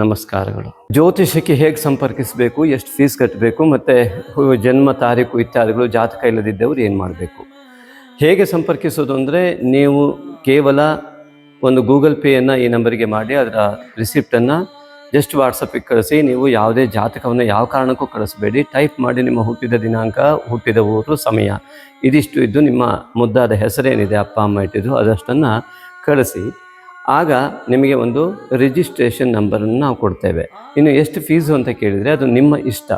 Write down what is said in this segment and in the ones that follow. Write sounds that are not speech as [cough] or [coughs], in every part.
ನಮಸ್ಕಾರಗಳು. ಜ್ಯೋತಿಷಕ್ಕೆ ಹೇಗೆ ಸಂಪರ್ಕಿಸಬೇಕು, ಎಷ್ಟು ಫೀಸ್ ಕಟ್ಟಬೇಕು ಮತ್ತು ಜನ್ಮ ತಾರೀಕು ಇತ್ಯಾದಿಗಳು, ಜಾತಕ ಇಲ್ಲದಿದ್ದವರು ಏನು ಮಾಡಬೇಕು? ಹೇಗೆ ಸಂಪರ್ಕಿಸೋದು ಅಂದರೆ, ನೀವು ಕೇವಲ ಒಂದು ಗೂಗಲ್ ಪೇಯನ್ನು ಈ ನಂಬರಿಗೆ ಮಾಡಿ, ಅದರ ರಿಸಿಪ್ಟನ್ನು ಜಸ್ಟ್ ವಾಟ್ಸಪ್ಪಿಗೆ ಕಳಿಸಿ, ನೀವು ಯಾವುದೇ ಜಾತಕವನ್ನು ಯಾವ ಕಾರಣಕ್ಕೂ ಕಳಿಸಬೇಡಿ. ಟೈಪ್ ಮಾಡಿ ನಿಮ್ಮ ಹುಟ್ಟಿದ ದಿನಾಂಕ, ಹುಟ್ಟಿದ ಊರು, ಸಮಯ. ಇದಿಷ್ಟು ಇದ್ದು ನಿಮ್ಮ ಮುದ್ದಾದ ಹೆಸರೇನಿದೆ, ಅಪ್ಪ, ಅಮ್ಮ ಇಟ್ಟಿದ್ದು ಅದಷ್ಟನ್ನು ಕಳಿಸಿ. ಆಗ ನಿಮಗೆ ಒಂದು ರಿಜಿಸ್ಟ್ರೇಷನ್ ನಂಬರನ್ನು ನಾವು ಕೊಡ್ತೇವೆ. ಇನ್ನು ಎಷ್ಟು ಫೀಸು ಅಂತ ಕೇಳಿದರೆ ಅದು ನಿಮ್ಮ ಇಷ್ಟ.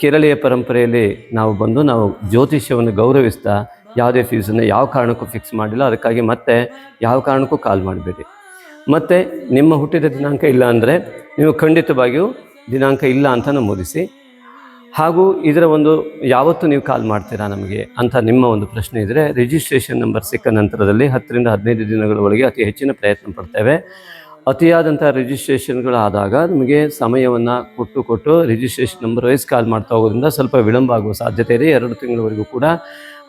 ಕೇರಳೀಯ ಪರಂಪರೆಯಲ್ಲಿ ನಾವು ಬಂದು ನಾವು ಜ್ಯೋತಿಷ್ಯವನ್ನು ಗೌರವಿಸ್ತಾ ಯಾವುದೇ ಫೀಸನ್ನು ಯಾವ ಕಾರಣಕ್ಕೂ ಫಿಕ್ಸ್ ಮಾಡಿಲ್ಲ. ಅದಕ್ಕಾಗಿ ಮತ್ತೆ ಯಾವ ಕಾರಣಕ್ಕೂ ಕಾಲ್ ಮಾಡಬೇಡಿ. ಮತ್ತು ನಿಮ್ಮ ಹುಟ್ಟಿದ ದಿನಾಂಕ ಇಲ್ಲ ಅಂದರೆ ನೀವು ಖಂಡಿತವಾಗಿಯೂ ದಿನಾಂಕ ಇಲ್ಲ ಅಂತ ನಮೂದಿಸಿ ಹಾಗೂ ಇದರ ಒಂದು ಯಾವತ್ತು ನೀವು ಕಾಲ್ ಮಾಡ್ತೀರಾ ನಮಗೆ ಅಂತ ನಿಮ್ಮ ಒಂದು ಪ್ರಶ್ನೆ ಇದ್ದರೆ ರಿಜಿಸ್ಟ್ರೇಷನ್ ನಂಬರ್ ಸಿಕ್ಕ ನಂತರದಲ್ಲಿ ಹತ್ತರಿಂದ ಹದಿನೈದು ದಿನಗಳ ಒಳಗೆ ಅತಿ ಹೆಚ್ಚಿನ ಪ್ರಯತ್ನ ಪಡ್ತೇವೆ. ಅತಿಯಾದಂಥ ರಿಜಿಸ್ಟ್ರೇಷನ್ಗಳಾದಾಗ ನಿಮಗೆ ಸಮಯವನ್ನು ಕೊಟ್ಟು ಕೊಟ್ಟು ರಿಜಿಸ್ಟ್ರೇಷನ್ ನಂಬರ್ ವೈಸ್ ಕಾಲ್ ಮಾಡ್ತಾ ಹೋಗೋದ್ರಿಂದ ಸ್ವಲ್ಪ ವಿಳಂಬ ಆಗುವ ಸಾಧ್ಯತೆ ಇದೆ. ಎರಡು ತಿಂಗಳವರೆಗೂ ಕೂಡ,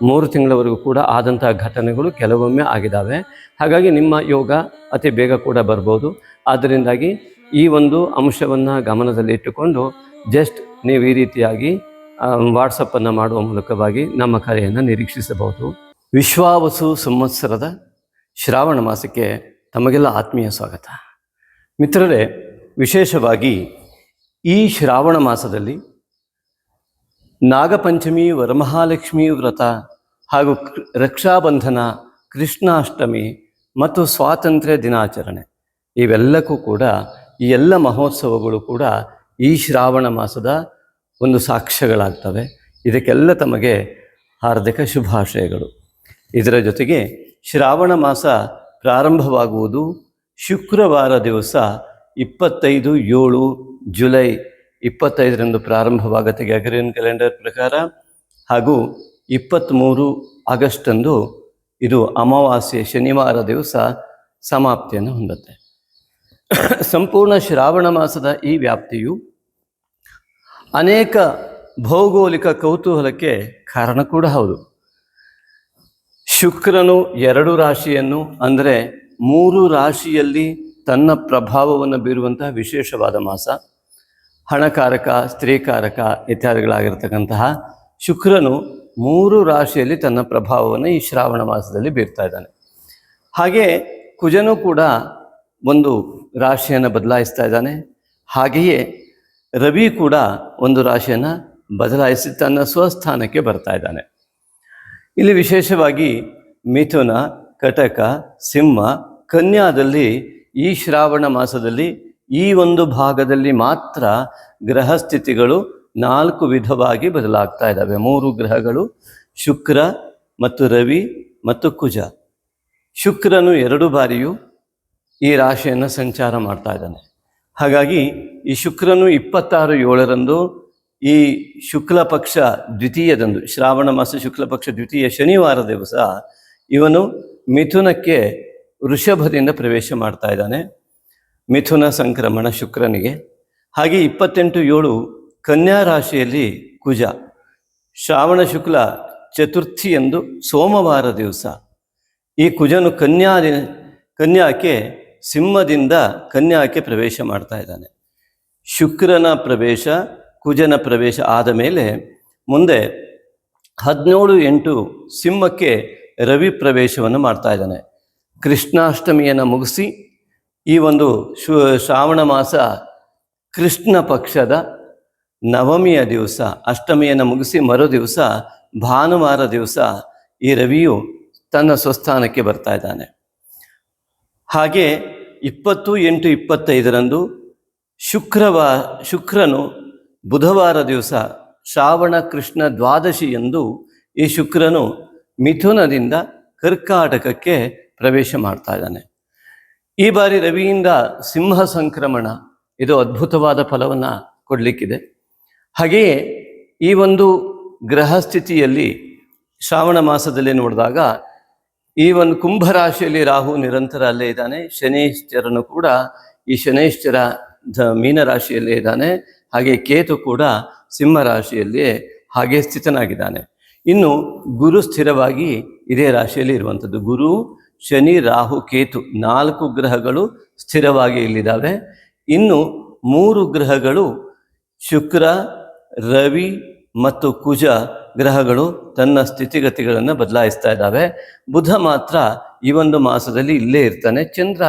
ಮೂರು ತಿಂಗಳವರೆಗೂ ಕೂಡ ಆದಂಥ ಘಟನೆಗಳು ಕೆಲವೊಮ್ಮೆ ಆಗಿದ್ದಾವೆ ಹಾಗಾಗಿ ನಿಮ್ಮ ಯೋಗ ಅತಿ ಬೇಗ ಕೂಡ ಬರ್ಬೋದು. ಆದ್ದರಿಂದಾಗಿ ಈ ಒಂದು ಅಂಶವನ್ನು ಗಮನದಲ್ಲಿ ಇಟ್ಟುಕೊಂಡು ಜಸ್ಟ್ ನೀವು ಈ ರೀತಿಯಾಗಿ ವಾಟ್ಸಪ್ಪನ್ನು ಮಾಡುವ ಮೂಲಕವಾಗಿ ನಮ್ಮ ಕರೆಯನ್ನು ನಿರೀಕ್ಷಿಸಬಹುದು. ವಿಶ್ವಾವಸು ಸಂವತ್ಸರದ ಶ್ರಾವಣ ಮಾಸಕ್ಕೆ ತಮಗೆಲ್ಲ ಆತ್ಮೀಯ ಸ್ವಾಗತ. ಮಿತ್ರರೇ, ವಿಶೇಷವಾಗಿ ಈ ಶ್ರಾವಣ ಮಾಸದಲ್ಲಿ ನಾಗಪಂಚಮಿ, ವರಮಹಾಲಕ್ಷ್ಮಿ ವ್ರತ ಹಾಗೂ ರಕ್ಷಾಬಂಧನ, ಕೃಷ್ಣಾಷ್ಟಮಿ ಮತ್ತು ಸ್ವಾತಂತ್ರ್ಯ ದಿನಾಚರಣೆ ಇವೆಲ್ಲಕ್ಕೂ ಕೂಡ ಈ ಎಲ್ಲ ಮಹೋತ್ಸವಗಳು ಕೂಡ ಈ ಶ್ರಾವಣ ಮಾಸದ ಒಂದು ಸಾಕ್ಷ್ಯಗಳಾಗ್ತವೆ. ಇದಕ್ಕೆಲ್ಲ ತಮಗೆ ಹಾರ್ದಿಕ ಶುಭಾಶಯಗಳು. ಇದರ ಜೊತೆಗೆ ಶ್ರಾವಣ ಮಾಸ ಪ್ರಾರಂಭವಾಗುವುದು ಶುಕ್ರವಾರ ದಿವಸ ಇಪ್ಪತ್ತೈದು ಏಳು ಜುಲೈ ಇಪ್ಪತ್ತೈದರಂದು ಪ್ರಾರಂಭವಾಗುತ್ತೆ. ಗ್ಯಾಗರಿಯನ್ ಕ್ಯಾಲೆಂಡರ್ ಪ್ರಕಾರ ಹಾಗೂ ಇಪ್ಪತ್ತ್ಮೂರು ಆಗಸ್ಟಂದು ಇದು ಅಮಾವಾಸ್ಯೆ ಶನಿವಾರ ದಿವಸ ಸಮಾಪ್ತಿಯನ್ನು ಹೊಂದುತ್ತೆ. [coughs] ಸಂಪೂರ್ಣ ಶ್ರಾವಣ ಮಾಸದ ಈ ವ್ಯಾಪ್ತಿಯು ಅನೇಕ ಭೌಗೋಳಿಕ ಕೌತೂಹಲಕ್ಕೆ ಕಾರಣ ಕೂಡ ಹೌದು. ಶುಕ್ರನು ಎರಡು ರಾಶಿಯನ್ನು ಅಂದರೆ ಮೂರು ರಾಶಿಯಲ್ಲಿ ತನ್ನ ಪ್ರಭಾವವನ್ನು ಬೀರುವಂತಹ ವಿಶೇಷವಾದ ಮಾಸ. ಹಣಕಾರಕ, ಸ್ತ್ರೀಕಾರಕ ಇತ್ಯಾದಿಗಳಾಗಿರ್ತಕ್ಕಂತಹ ಶುಕ್ರನು ಮೂರು ರಾಶಿಯಲ್ಲಿ ತನ್ನ ಪ್ರಭಾವವನ್ನು ಈ ಶ್ರಾವಣ ಮಾಸದಲ್ಲಿ ಬೀರ್ತಾ ಇದ್ದಾನೆ. ಹಾಗೆ ಕುಜನು ಕೂಡ ಒಂದು ರಾಶಿಯನ್ನು ಬದಲಾಯಿಸ್ತಾ ಇದ್ದಾನೆ. ಹಾಗೆಯೇ ರವಿ ಕೂಡ ಒಂದು ರಾಶಿಯನ್ನು ಬದಲಾಯಿಸಿ ತನ್ನ ಸ್ವಸ್ಥಾನಕ್ಕೆ ಬರ್ತಾ ಇದ್ದಾನೆ. ಇಲ್ಲಿ ವಿಶೇಷವಾಗಿ ಮಿಥುನ, ಕಟಕ, ಸಿಂಹ, ಕನ್ಯಾದಲ್ಲಿ ಈ ಶ್ರಾವಣ ಮಾಸದಲ್ಲಿ ಈ ಒಂದು ಭಾಗದಲ್ಲಿ ಮಾತ್ರ ಗ್ರಹ ಸ್ಥಿತಿಗಳು ನಾಲ್ಕು ವಿಧವಾಗಿ ಬದಲಾಗ್ತಾ ಇದ್ದಾವೆ. ಮೂರು ಗ್ರಹಗಳು ಶುಕ್ರ ಮತ್ತು ರವಿ ಮತ್ತು ಕುಜ. ಶುಕ್ರನು ಎರಡು ಬಾರಿಯೂ ಈ ರಾಶಿಯನ್ನು ಸಂಚಾರ ಮಾಡ್ತಾ ಇದ್ದಾನೆ. ಹಾಗಾಗಿ ಈ ಶುಕ್ರನು ಇಪ್ಪತ್ತಾರು ಏಳರಂದು ಈ ಶುಕ್ಲ ಪಕ್ಷ ದ್ವಿತೀಯದಂದು, ಶ್ರಾವಣ ಮಾಸ ಶುಕ್ಲ ಪಕ್ಷ ದ್ವಿತೀಯ ಶನಿವಾರ ದಿವಸ ಇವನು ಮಿಥುನಕ್ಕೆ ವೃಷಭದಿಂದ ಪ್ರವೇಶ ಮಾಡ್ತಾ ಇದ್ದಾನೆ. ಮಿಥುನ ಸಂಕ್ರಮಣ ಶುಕ್ರನಿಗೆ. ಹಾಗೆ ಇಪ್ಪತ್ತೆಂಟು ಏಳು ಕನ್ಯಾ ರಾಶಿಯಲ್ಲಿ ಕುಜ. ಶ್ರಾವಣ ಶುಕ್ಲ ಚತುರ್ಥಿಯಂದು ಸೋಮವಾರ ದಿವಸ ಈ ಕುಜನು ಕನ್ಯಾ ಕನ್ಯಾಕ್ಕೆ ಸಿಂಹದಿಂದ ಕನ್ಯಾಕ್ಕೆ ಪ್ರವೇಶ ಮಾಡ್ತಾ ಇದ್ದಾನೆ. ಶುಕ್ರನ ಪ್ರವೇಶ, ಕುಜನ ಪ್ರವೇಶ ಆದ ಮೇಲೆ ಮುಂದೆ ಹದಿನೇಳು ಎಂಟು ಸಿಂಹಕ್ಕೆ ರವಿ ಪ್ರವೇಶವನ್ನು ಮಾಡ್ತಾ ಇದ್ದಾನೆ. ಕೃಷ್ಣಾಷ್ಟಮಿಯನ್ನು ಮುಗಿಸಿ ಈ ಒಂದು ಶು, ಶ್ರಾವಣ ಮಾಸ ಕೃಷ್ಣ ಪಕ್ಷದ ನವಮಿಯ ದಿವಸ, ಅಷ್ಟಮಿಯನ್ನು ಮುಗಿಸಿ ಮರು ದಿವಸ ಭಾನುವಾರ ದಿವಸ ಈ ರವಿಯು ತನ್ನ ಸ್ವಸ್ಥಾನಕ್ಕೆ ಬರ್ತಾ ಇದ್ದಾನೆ. ಹಾಗೆ ಇಪ್ಪತ್ತು ಎಂಟು ಇಪ್ಪತ್ತೈದರಂದು ಶುಕ್ರವಾ, ಶುಕ್ರನು ಬುಧವಾರ ದಿವಸ ಶ್ರಾವಣ ಕೃಷ್ಣ ದ್ವಾದಶಿ ಎಂದು ಈ ಶುಕ್ರನು ಮಿಥುನದಿಂದ ಕರ್ಕಾಟಕಕ್ಕೆ ಪ್ರವೇಶ ಮಾಡ್ತಾ ಇದ್ದಾನೆ. ಈ ಬಾರಿ ರವಿಯಿಂದ ಸಿಂಹ ಸಂಕ್ರಮಣ, ಇದು ಅದ್ಭುತವಾದ ಫಲವನ್ನು ಕೊಡಲಿಕ್ಕಿದೆ. ಹಾಗೆಯೇ ಈ ಒಂದು ಗ್ರಹ ಸ್ಥಿತಿಯಲ್ಲಿ ಶ್ರಾವಣ ಮಾಸದಲ್ಲಿ ನೋಡಿದಾಗ ಈ ಒಂದು ಕುಂಭ ರಾಶಿಯಲ್ಲಿ ರಾಹು ನಿರಂತರ ಅಲ್ಲೇ ಇದ್ದಾನೆ. ಶನೈಶ್ಚರನು ಕೂಡ ಈ ಶನೈಶ್ಚರ ಧ ಮೀನ ರಾಶಿಯಲ್ಲೇ ಇದ್ದಾನೆ. ಹಾಗೆ ಕೇತು ಕೂಡ ಸಿಂಹ ರಾಶಿಯಲ್ಲಿ ಹಾಗೆ ಸ್ಥಿತನಾಗಿದ್ದಾನೆ. ಇನ್ನು ಗುರು ಸ್ಥಿರವಾಗಿ ಇದೇ ರಾಶಿಯಲ್ಲಿ ಇರುವಂಥದ್ದು. ಗುರು, ಶನಿ, ರಾಹು, ಕೇತು ನಾಲ್ಕು ಗ್ರಹಗಳು ಸ್ಥಿರವಾಗಿ ಇಲ್ಲಿದ್ದಾವೆ. ಇನ್ನು ಮೂರು ಗ್ರಹಗಳು ಶುಕ್ರ, ರವಿ ಮತ್ತು ಕುಜ ಗ್ರಹಗಳು ತನ್ನ ಸ್ಥಿತಿಗತಿಗಳನ್ನು ಬದಲಾಯಿಸ್ತಾ ಇದ್ದಾವೆ. ಬುಧ ಮಾತ್ರ ಈ ಒಂದು ಮಾಸದಲ್ಲಿ ಇಲ್ಲೇ ಇರ್ತಾನೆ. ಚಂದ್ರ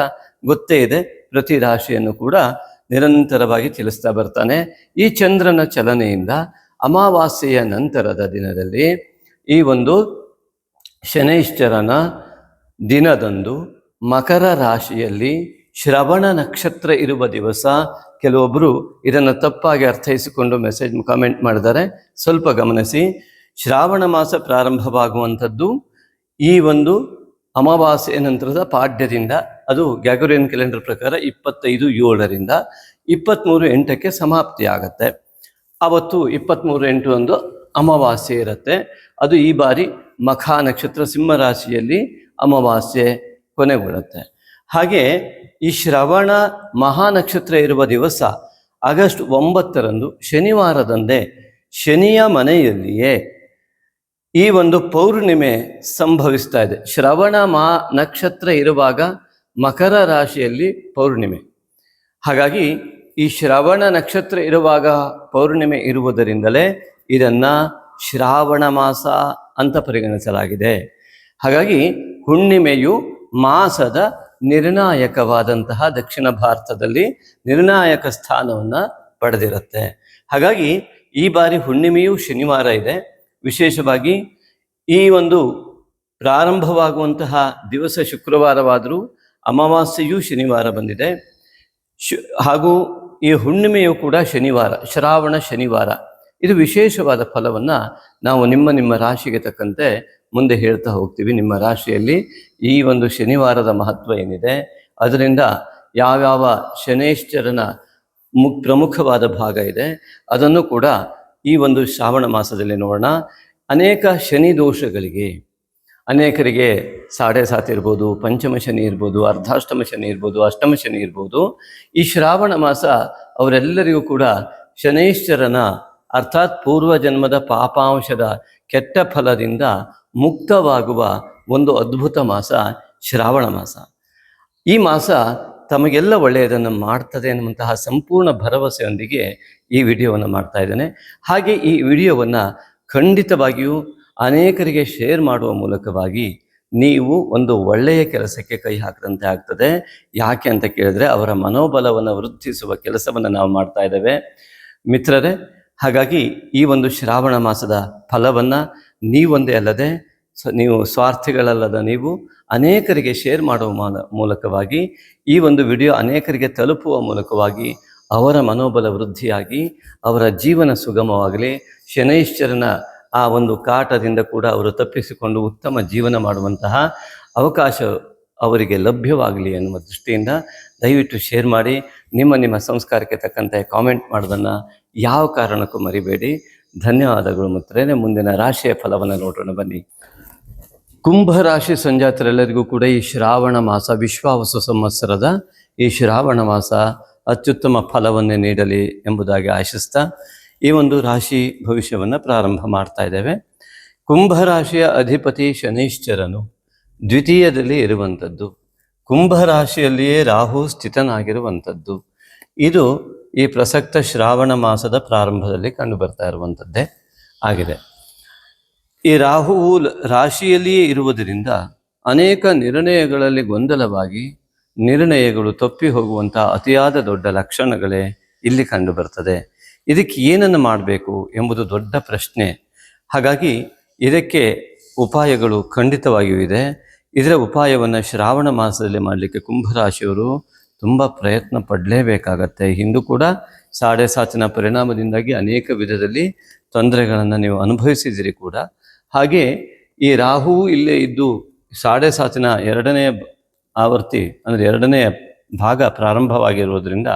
ಗೊತ್ತೇ ಇದೆ, ಪ್ರತಿ ರಾಶಿಯನ್ನು ಕೂಡ ನಿರಂತರವಾಗಿ ಚಲಿಸ್ತಾ ಬರ್ತಾನೆ. ಈ ಚಂದ್ರನ ಚಲನೆಯಿಂದ ಅಮಾವಾಸ್ಯೆಯ ನಂತರದ ದಿನದಲ್ಲಿ ಈ ಒಂದು ಶನೈಶ್ಚರನ ದಿನದಂದು ಮಕರ ರಾಶಿಯಲ್ಲಿ ಶ್ರವಣ ನಕ್ಷತ್ರ ಇರುವ ದಿವಸ ಕೆಲವೊಬ್ಬರು ಇದನ್ನು ತಪ್ಪಾಗಿ ಅರ್ಥೈಸಿಕೊಂಡು ಮೆಸೇಜ್ ಕಾಮೆಂಟ್ ಮಾಡಿದ್ದಾರೆ. ಸ್ವಲ್ಪ ಗಮನಿಸಿ. ಶ್ರಾವಣ ಮಾಸ ಪ್ರಾರಂಭವಾಗುವಂಥದ್ದು ಈ ಒಂದು ಅಮಾವಾಸ್ಯೆ ನಂತರದ ಪಾಡ್ಯದಿಂದ ಅದು ಗ್ಯಾಗೋರಿಯನ್ ಕ್ಯಾಲೆಂಡರ್ ಪ್ರಕಾರ ಇಪ್ಪತ್ತೈದು ಏಳರಿಂದ ಇಪ್ಪತ್ತ್ಮೂರು ಎಂಟಕ್ಕೆ ಸಮಾಪ್ತಿ ಆಗತ್ತೆ ಅವತ್ತು ಇಪ್ಪತ್ತ್ಮೂರು ಎಂಟು ಒಂದು ಅಮಾವಾಸ್ಯೆ ಇರುತ್ತೆ. ಅದು ಈ ಬಾರಿ ಮಖ ನಕ್ಷತ್ರ ಸಿಂಹರಾಶಿಯಲ್ಲಿ ಅಮಾವಾಸ್ಯೆ ಕೊನೆಗೊಳ್ಳುತ್ತೆ ಹಾಗೆ ಈ ಶ್ರವಣ ಮಹಾ ನಕ್ಷತ್ರ ಇರುವ ದಿವಸ ಆಗಸ್ಟ್ ಒಂಬತ್ತರಂದು ಶನಿವಾರದಂದೇ ಶನಿಯ ಮನೆಯಲ್ಲಿಯೇ ಈ ಒಂದು ಪೌರ್ಣಿಮೆ ಸಂಭವಿಸ್ತಾ ಇದೆ. ಶ್ರವಣ ಮಾ ನಕ್ಷತ್ರ ಇರುವಾಗ ಮಕರ ರಾಶಿಯಲ್ಲಿ ಪೌರ್ಣಿಮೆ. ಹಾಗಾಗಿ ಈ ಶ್ರವಣ ನಕ್ಷತ್ರ ಇರುವಾಗ ಪೌರ್ಣಿಮೆ ಇರುವುದರಿಂದಲೇ ಇದನ್ನ ಶ್ರಾವಣ ಮಾಸ ಅಂತ ಪರಿಗಣಿಸಲಾಗಿದೆ. ಹಾಗಾಗಿ ಹುಣ್ಣಿಮೆಯು ಮಾಸದ ನಿರ್ಣಾಯಕವಾದಂತಹ ದಕ್ಷಿಣ ಭಾರತದಲ್ಲಿ ನಿರ್ಣಾಯಕ ಸ್ಥಾನವನ್ನು ಪಡೆದಿರುತ್ತೆ. ಹಾಗಾಗಿ ಈ ಬಾರಿ ಹುಣ್ಣಿಮೆಯು ಶನಿವಾರ ಇದೆ. ವಿಶೇಷವಾಗಿ ಈ ಒಂದು ಪ್ರಾರಂಭವಾಗುವಂತಹ ದಿವಸ ಶುಕ್ರವಾರವಾದರೂ ಅಮಾವಾಸ್ಯೆಯೂ ಶನಿವಾರ ಬಂದಿದೆ. ಶು, ಹಾಗೂ ಈ ಹುಣ್ಣಿಮೆಯು ಕೂಡ ಶನಿವಾರ, ಶ್ರಾವಣ ಶನಿವಾರ. ಇದು ವಿಶೇಷವಾದ ಫಲವನ್ನು ನಾವು ನಿಮ್ಮ ನಿಮ್ಮ ರಾಶಿಗೆ ತಕ್ಕಂತೆ ಮುಂದೆ ಹೇಳ್ತಾ ಹೋಗ್ತೀವಿ. ನಿಮ್ಮ ರಾಶಿಯಲ್ಲಿ ಈ ಒಂದು ಶನಿವಾರದ ಮಹತ್ವ ಏನಿದೆ? ಅದರಿಂದ ಯಾವ್ಯಾವ ಶನೇಶ್ವರನ ಮು, ಪ್ರಮುಖವಾದ ಭಾಗ ಇದೆ. ಅದನ್ನು ಕೂಡ ಈ ಒಂದು ಶ್ರಾವಣ ಮಾಸದಲ್ಲಿ ನೋಡೋಣ. ಅನೇಕ ಶನಿ ದೋಷಗಳಿಗೆ, ಅನೇಕರಿಗೆ ಸಾಡೆ ಸಾತ್ ಇರ್ಬೋದು, ಪಂಚಮ ಶನಿ ಇರ್ಬೋದು, ಅರ್ಧಾಷ್ಟಮ ಶನಿ ಇರ್ಬೋದು, ಅಷ್ಟಮ ಶನಿ ಇರ್ಬೋದು. ಈ ಶ್ರಾವಣ ಮಾಸ ಅವರೆಲ್ಲರಿಗೂ ಕೂಡ ಶನೈಶ್ವರನ ಅರ್ಥಾತ್ ಪೂರ್ವ ಜನ್ಮದ ಪಾಪಾಂಶದ ಕೆಟ್ಟ ಫಲದಿಂದ ಮುಕ್ತವಾಗುವ ಒಂದು ಅದ್ಭುತ ಮಾಸ ಶ್ರಾವಣ ಮಾಸ. ಈ ಮಾಸ ತಮಗೆಲ್ಲ ಒಳ್ಳೆಯದನ್ನು ಮಾಡ್ತದೆ ಅನ್ನುವಂತಹ ಸಂಪೂರ್ಣ ಭರವಸೆಯೊಂದಿಗೆ ಈ ವಿಡಿಯೋವನ್ನು ಮಾಡ್ತಾ ಇದ್ದೇನೆ. ಹಾಗೆ ಈ ವಿಡಿಯೋವನ್ನು ಖಂಡಿತವಾಗಿಯೂ ಅನೇಕರಿಗೆ ಶೇರ್ ಮಾಡುವ ಮೂಲಕವಾಗಿ ನೀವು ಒಂದು ಒಳ್ಳೆಯ ಕೆಲಸಕ್ಕೆ ಕೈ ಹಾಕದಂತೆ ಆಗ್ತದೆ. ಯಾಕೆ ಅಂತ ಕೇಳಿದ್ರೆ ಅವರ ಮನೋಬಲವನ್ನು ವೃದ್ಧಿಸುವ ಕೆಲಸವನ್ನು ನಾವು ಮಾಡ್ತಾ ಇದ್ದೇವೆ. ಮಿತ್ರರೇ, ಹಾಗಾಗಿ ಈ ಒಂದು ಶ್ರಾವಣ ಮಾಸದ ಫಲವನ್ನು ನೀವೊಂದೇ ಅಲ್ಲದೆ ನೀವು ಸ್ವಾರ್ಥಿಗಳಲ್ಲದ ನೀವು ಅನೇಕರಿಗೆ ಶೇರ್ ಮಾಡುವ ಮಾಲ ಮೂಲಕವಾಗಿ ಈ ಒಂದು ವಿಡಿಯೋ ಅನೇಕರಿಗೆ ತಲುಪುವ ಮೂಲಕವಾಗಿ ಅವರ ಮನೋಬಲ ವೃದ್ಧಿಯಾಗಿ, ಅವರ ಜೀವನ ಸುಗಮವಾಗಲಿ, ಶನೈಶ್ಚರನ ಆ ಒಂದು ಕಾಟದಿಂದ ಕೂಡ ಅವರು ತಪ್ಪಿಸಿಕೊಂಡು ಉತ್ತಮ ಜೀವನ ಮಾಡುವಂತಹ ಅವಕಾಶ ಅವರಿಗೆ ಲಭ್ಯವಾಗಲಿ ಎನ್ನುವ ದೃಷ್ಟಿಯಿಂದ ದಯವಿಟ್ಟು ಶೇರ್ ಮಾಡಿ. ನಿಮ್ಮ ನಿಮ್ಮ ಸಂಸ್ಕಾರಕ್ಕೆ ತಕ್ಕಂತೆ ಕಾಮೆಂಟ್ ಮಾಡೋದನ್ನು ಯಾವ ಕಾರಣಕ್ಕೂ ಮರಿಬೇಡಿ. ಧನ್ಯವಾದಗಳು ಮಿತ್ರರೇ ಮುಂದಿನ ರಾಶಿಯ ಫಲವನ್ನು ನೋಡೋಣ ಬನ್ನಿ. ಕುಂಭ ರಾಶಿ ಸಂಜಾತರೆಲ್ಲರಿಗೂ ಕೂಡ ಈ ಶ್ರಾವಣ ಮಾಸ ವಿಶ್ವಾವಸು ಸಂವತ್ಸರದ ಈ ಶ್ರಾವಣ ಮಾಸ ಅತ್ಯುತ್ತಮ ಫಲವನ್ನೇ ನೀಡಲಿ ಎಂಬುದಾಗಿ ಆಶಿಸ್ತಾ ಈ ಒಂದು ರಾಶಿ ಭವಿಷ್ಯವನ್ನು ಪ್ರಾರಂಭ ಮಾಡ್ತಾ ಇದ್ದೇವೆ. ಕುಂಭ ರಾಶಿಯ ಅಧಿಪತಿ ಶನೈಶ್ಚರನು ದ್ವಿತೀಯದಲ್ಲಿ ಇರುವಂಥದ್ದು ಕುಂಭ ರಾಶಿಯಲ್ಲಿಯೇ ರಾಹು ಸ್ಥಿತನಾಗಿರುವಂಥದ್ದು ಇದು ಈ ಪ್ರಸಕ್ತ ಶ್ರಾವಣ ಮಾಸದ ಪ್ರಾರಂಭದಲ್ಲಿ ಕಂಡು ಬರ್ತಾ ಇರುವಂಥದ್ದೇ ಆಗಿದೆ. ಈ ರಾಹುವು ರಾಶಿಯಲ್ಲಿಯೇ ಇರುವುದರಿಂದ ಅನೇಕ ನಿರ್ಣಯಗಳಲ್ಲಿ ಗೊಂದಲವಾಗಿ ನಿರ್ಣಯಗಳು ತಪ್ಪಿ ಹೋಗುವಂಥ ಅತಿಯಾದ ದೊಡ್ಡ ಲಕ್ಷಣಗಳೇ ಇಲ್ಲಿ ಕಂಡು ಬರ್ತದೆ. ಇದಕ್ಕೆ ಏನನ್ನು ಮಾಡಬೇಕು ಎಂಬುದು ದೊಡ್ಡ ಪ್ರಶ್ನೆ. ಹಾಗಾಗಿ ಇದಕ್ಕೆ ಉಪಾಯಗಳು ಖಂಡಿತವಾಗಿಯೂ ಇದೆ. ಇದರ ಉಪಾಯವನ್ನು ಶ್ರಾವಣ ಮಾಸದಲ್ಲಿ ಮಾಡಲಿಕ್ಕೆ ಕುಂಭರಾಶಿಯವರು ತುಂಬ ಪ್ರಯತ್ನ ಪಡಲೇಬೇಕಾಗತ್ತೆ. ಹಿಂದೂ ಕೂಡ ಸಾಡೆ ಸಾತಿನ ಪರಿಣಾಮದಿಂದಾಗಿ ಅನೇಕ ವಿಧದಲ್ಲಿ ತೊಂದರೆಗಳನ್ನು ನೀವು ಅನುಭವಿಸಿದಿರಿ ಕೂಡ. ಹಾಗೆ ಈ ರಾಹು ಇಲ್ಲೇ ಇದ್ದು ಸಾಡೆ ಸಾತಿನ ಎರಡನೇ ಆವರ್ತಿ ಅಂದರೆ ಎರಡನೇ ಭಾಗ ಪ್ರಾರಂಭವಾಗಿರುವುದರಿಂದ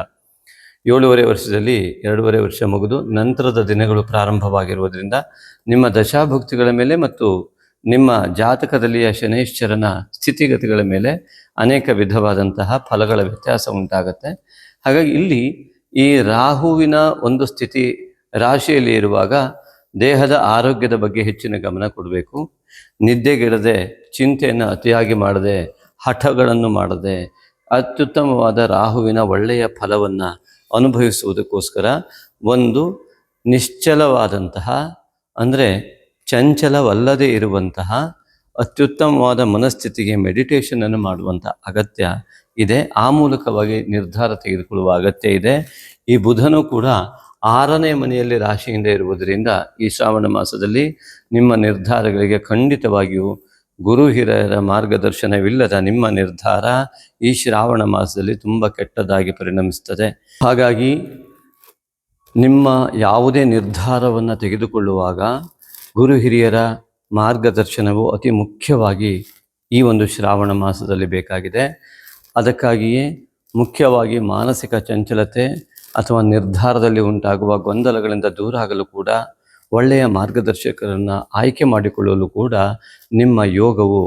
ಏಳೂವರೆ ವರ್ಷದಲ್ಲಿ ಎರಡೂವರೆ ವರ್ಷ ಮುಗಿದು ನಂತರದ ದಿನಗಳು ಪ್ರಾರಂಭವಾಗಿರುವುದರಿಂದ ನಿಮ್ಮ ದಶಾಭುಕ್ತಿಗಳ ಮೇಲೆ ಮತ್ತು ನಿಮ್ಮ ಜಾತಕದಲ್ಲಿಯ ಶನೈಶ್ಚರನ ಸ್ಥಿತಿಗತಿಗಳ ಮೇಲೆ ಅನೇಕ ವಿಧವಾದಂತಹ ಫಲಗಳ ವ್ಯತ್ಯಾಸ ಉಂಟಾಗತ್ತೆ. ಹಾಗಾಗಿ ಇಲ್ಲಿ ಈ ರಾಹುವಿನ ಒಂದು ಸ್ಥಿತಿ ರಾಶಿಯಲ್ಲಿ ಇರುವಾಗ ದೇಹದ ಆರೋಗ್ಯದ ಬಗ್ಗೆ ಹೆಚ್ಚಿನ ಗಮನ ಕೊಡಬೇಕು. ನಿದ್ದೆಗೆಡದೆ ಚಿಂತೆಯನ್ನು ಅತಿಯಾಗಿ ಮಾಡದೆ ಹಠಗಳನ್ನು ಮಾಡದೆ ಅತ್ಯುತ್ತಮವಾದ ರಾಹುವಿನ ಒಳ್ಳೆಯ ಫಲವನ್ನು ಅನುಭವಿಸುವುದಕ್ಕೋಸ್ಕರ ಒಂದು ನಿಶ್ಚಲವಾದಂತಹ, ಅಂದರೆ ಚಂಚಲವಲ್ಲದೆ ಇರುವಂತಹ, ಅತ್ಯುತ್ತಮವಾದ ಮನಸ್ಥಿತಿಗೆ ಮೆಡಿಟೇಷನನ್ನು ಮಾಡುವಂಥ ಅಗತ್ಯ ಇದೆ. ಆ ಮೂಲಕವಾಗಿ ನಿರ್ಧಾರ ತೆಗೆದುಕೊಳ್ಳುವ ಅಗತ್ಯ ಇದೆ. ಈ ಬುಧನು ಕೂಡ ಆರನೇ ಮನೆಯಲ್ಲಿ ರಾಶಿಯಿಂದ ಇರುವುದರಿಂದ ಈ ಶ್ರಾವಣ ಮಾಸದಲ್ಲಿ ನಿಮ್ಮ ನಿರ್ಧಾರಗಳಿಗೆ ಖಂಡಿತವಾಗಿಯೂ ಗುರು ಹಿರಿಯರ ಮಾರ್ಗದರ್ಶನವಿಲ್ಲದ ನಿಮ್ಮ ನಿರ್ಧಾರ ಈ ಶ್ರಾವಣ ಮಾಸದಲ್ಲಿ ತುಂಬ ಕೆಟ್ಟದಾಗಿ ಪರಿಣಮಿಸ್ತದೆ ಹಾಗಾಗಿ ನಿಮ್ಮ ಯಾವುದೇ ನಿರ್ಧಾರವನ್ನು ತೆಗೆದುಕೊಳ್ಳುವಾಗ ಗುರು ಹಿರಿಯರ ಮಾರ್ಗದರ್ಶನವು ಅತಿ ಮುಖ್ಯವಾಗಿ ಈ ಒಂದು ಶ್ರಾವಣ ಮಾಸದಲ್ಲಿ ಬೇಕಾಗಿದೆ. ಅದಕ್ಕಾಗಿಯೇ ಮುಖ್ಯವಾಗಿ ಮಾನಸಿಕ ಚಂಚಲತೆ ಅಥವಾ ನಿರ್ಧಾರದಲ್ಲಿ ಉಂಟಾಗುವ ಗೊಂದಲಗಳಿಂದ ದೂರ ಆಗಲು ಕೂಡ ಒಳ್ಳೆಯ ಮಾರ್ಗದರ್ಶಕರನ್ನು ಆಯ್ಕೆ ಮಾಡಿಕೊಳ್ಳಲು ಕೂಡ ನಿಮ್ಮ ಯೋಗವು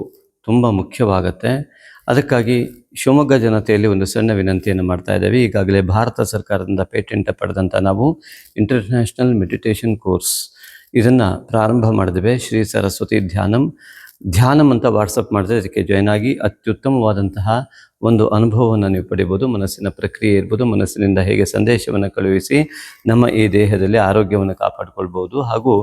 ತುಂಬ ಮುಖ್ಯವಾಗುತ್ತೆ. ಅದಕ್ಕಾಗಿ ಶಿವಮೊಗ್ಗ ಜನತೆಯಲ್ಲಿ ಒಂದು ಸಣ್ಣ ವಿನಂತಿಯನ್ನು ಮಾಡ್ತಾ ಇದ್ದೇವೆ. ಈಗಾಗಲೇ ಭಾರತ ಸರ್ಕಾರದಿಂದ ಪೇಟೆಂಟ್ ಪಡೆದಂಥ ನಾವು ಇಂಟರ್ನ್ಯಾಷನಲ್ ಮೆಡಿಟೇಷನ್ ಕೋರ್ಸ್ ಇದನ್ನು ಪ್ರಾರಂಭ ಮಾಡಿದ್ವಿ ಶ್ರೀ ಸರಸ್ವತಿ ಧ್ಯಾನಂ. ಧ್ಯಾನಂ ಅಂತ ವಾಟ್ಸಪ್ ಮಾಡಿದ್ರೆ ಅದಕ್ಕೆ ಜಾಯ್ನ್ ಆಗಿ ಅತ್ಯುತ್ತಮವಾದಂತಹ ಒಂದು ಅನುಭವವನ್ನು ನೀವು ಪಡಿಬೋದು, ಮನಸ್ಸಿನ ಪ್ರಕ್ರಿಯೆ ಇರ್ಬೋದು, ಮನಸ್ಸಿನಿಂದ ಹೇಗೆ ಸಂದೇಶವನ್ನು ಕಳುಹಿಸಿ ನಮ್ಮ ಈ ದೇಹದಲ್ಲಿ ಆರೋಗ್ಯವನ್ನು ಕಾಪಾಡಿಕೊಳ್ಬೋದು ಹಾಗೂ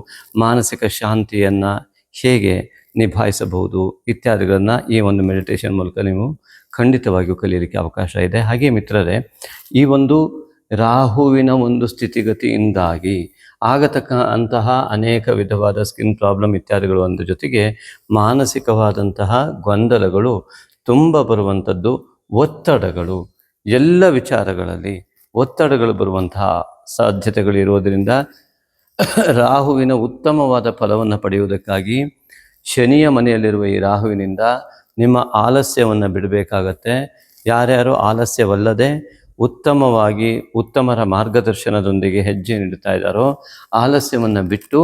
ಮಾನಸಿಕ ಶಾಂತಿಯನ್ನು ಹೇಗೆ ನಿಭಾಯಿಸಬಹುದು ಇತ್ಯಾದಿಗಳನ್ನು ಈ ಒಂದು ಮೆಡಿಟೇಷನ್ ಮೂಲಕ ನೀವು ಖಂಡಿತವಾಗಿಯೂ ಕಲಿಯಲಿಕ್ಕೆ ಅವಕಾಶ ಇದೆ. ಹಾಗೆ ಮಿತ್ರರೇ, ಈ ಒಂದು ರಾಹುವಿನ ಒಂದು ಸ್ಥಿತಿಗತಿಯಿಂದಾಗಿ ಆಗತಕ್ಕ ಅಂತಹ ಅನೇಕ ವಿಧವಾದ ಸ್ಕಿನ್ ಪ್ರಾಬ್ಲಮ್ ಇತ್ಯಾದಿಗಳು ಒಂದು ಜೊತೆಗೆ ಮಾನಸಿಕವಾದಂತಹ ಗೊಂದಲಗಳು ತುಂಬ ಬರುವಂಥದ್ದು. ಒತ್ತಡಗಳು, ಎಲ್ಲ ವಿಚಾರಗಳಲ್ಲಿ ಒತ್ತಡಗಳು ಬರುವಂತಹ ಸಾಧ್ಯತೆಗಳು ಇರುವುದರಿಂದ ರಾಹುವಿನ ಉತ್ತಮವಾದ ಫಲವನ್ನು ಪಡೆಯುವುದಕ್ಕಾಗಿ ಶನಿಯ ಮನೆಯಲ್ಲಿರುವ ಈ ರಾಹುವಿನಿಂದ ನಿಮ್ಮ ಆಲಸ್ಯವನ್ನು ಬಿಡಬೇಕಾಗತ್ತೆ. ಯಾರ್ಯಾರು ಆಲಸ್ಯವಲ್ಲದೆ ಉತ್ತಮವಾಗಿ ಉತ್ತಮರ ಮಾರ್ಗದರ್ಶನದೊಂದಿಗೆ ಹೆಜ್ಜೆ ನೀಡುತ್ತಾ ಇದ್ದಾರೋ ಆಲಸ್ಯವನ್ನು ಬಿಟ್ಟು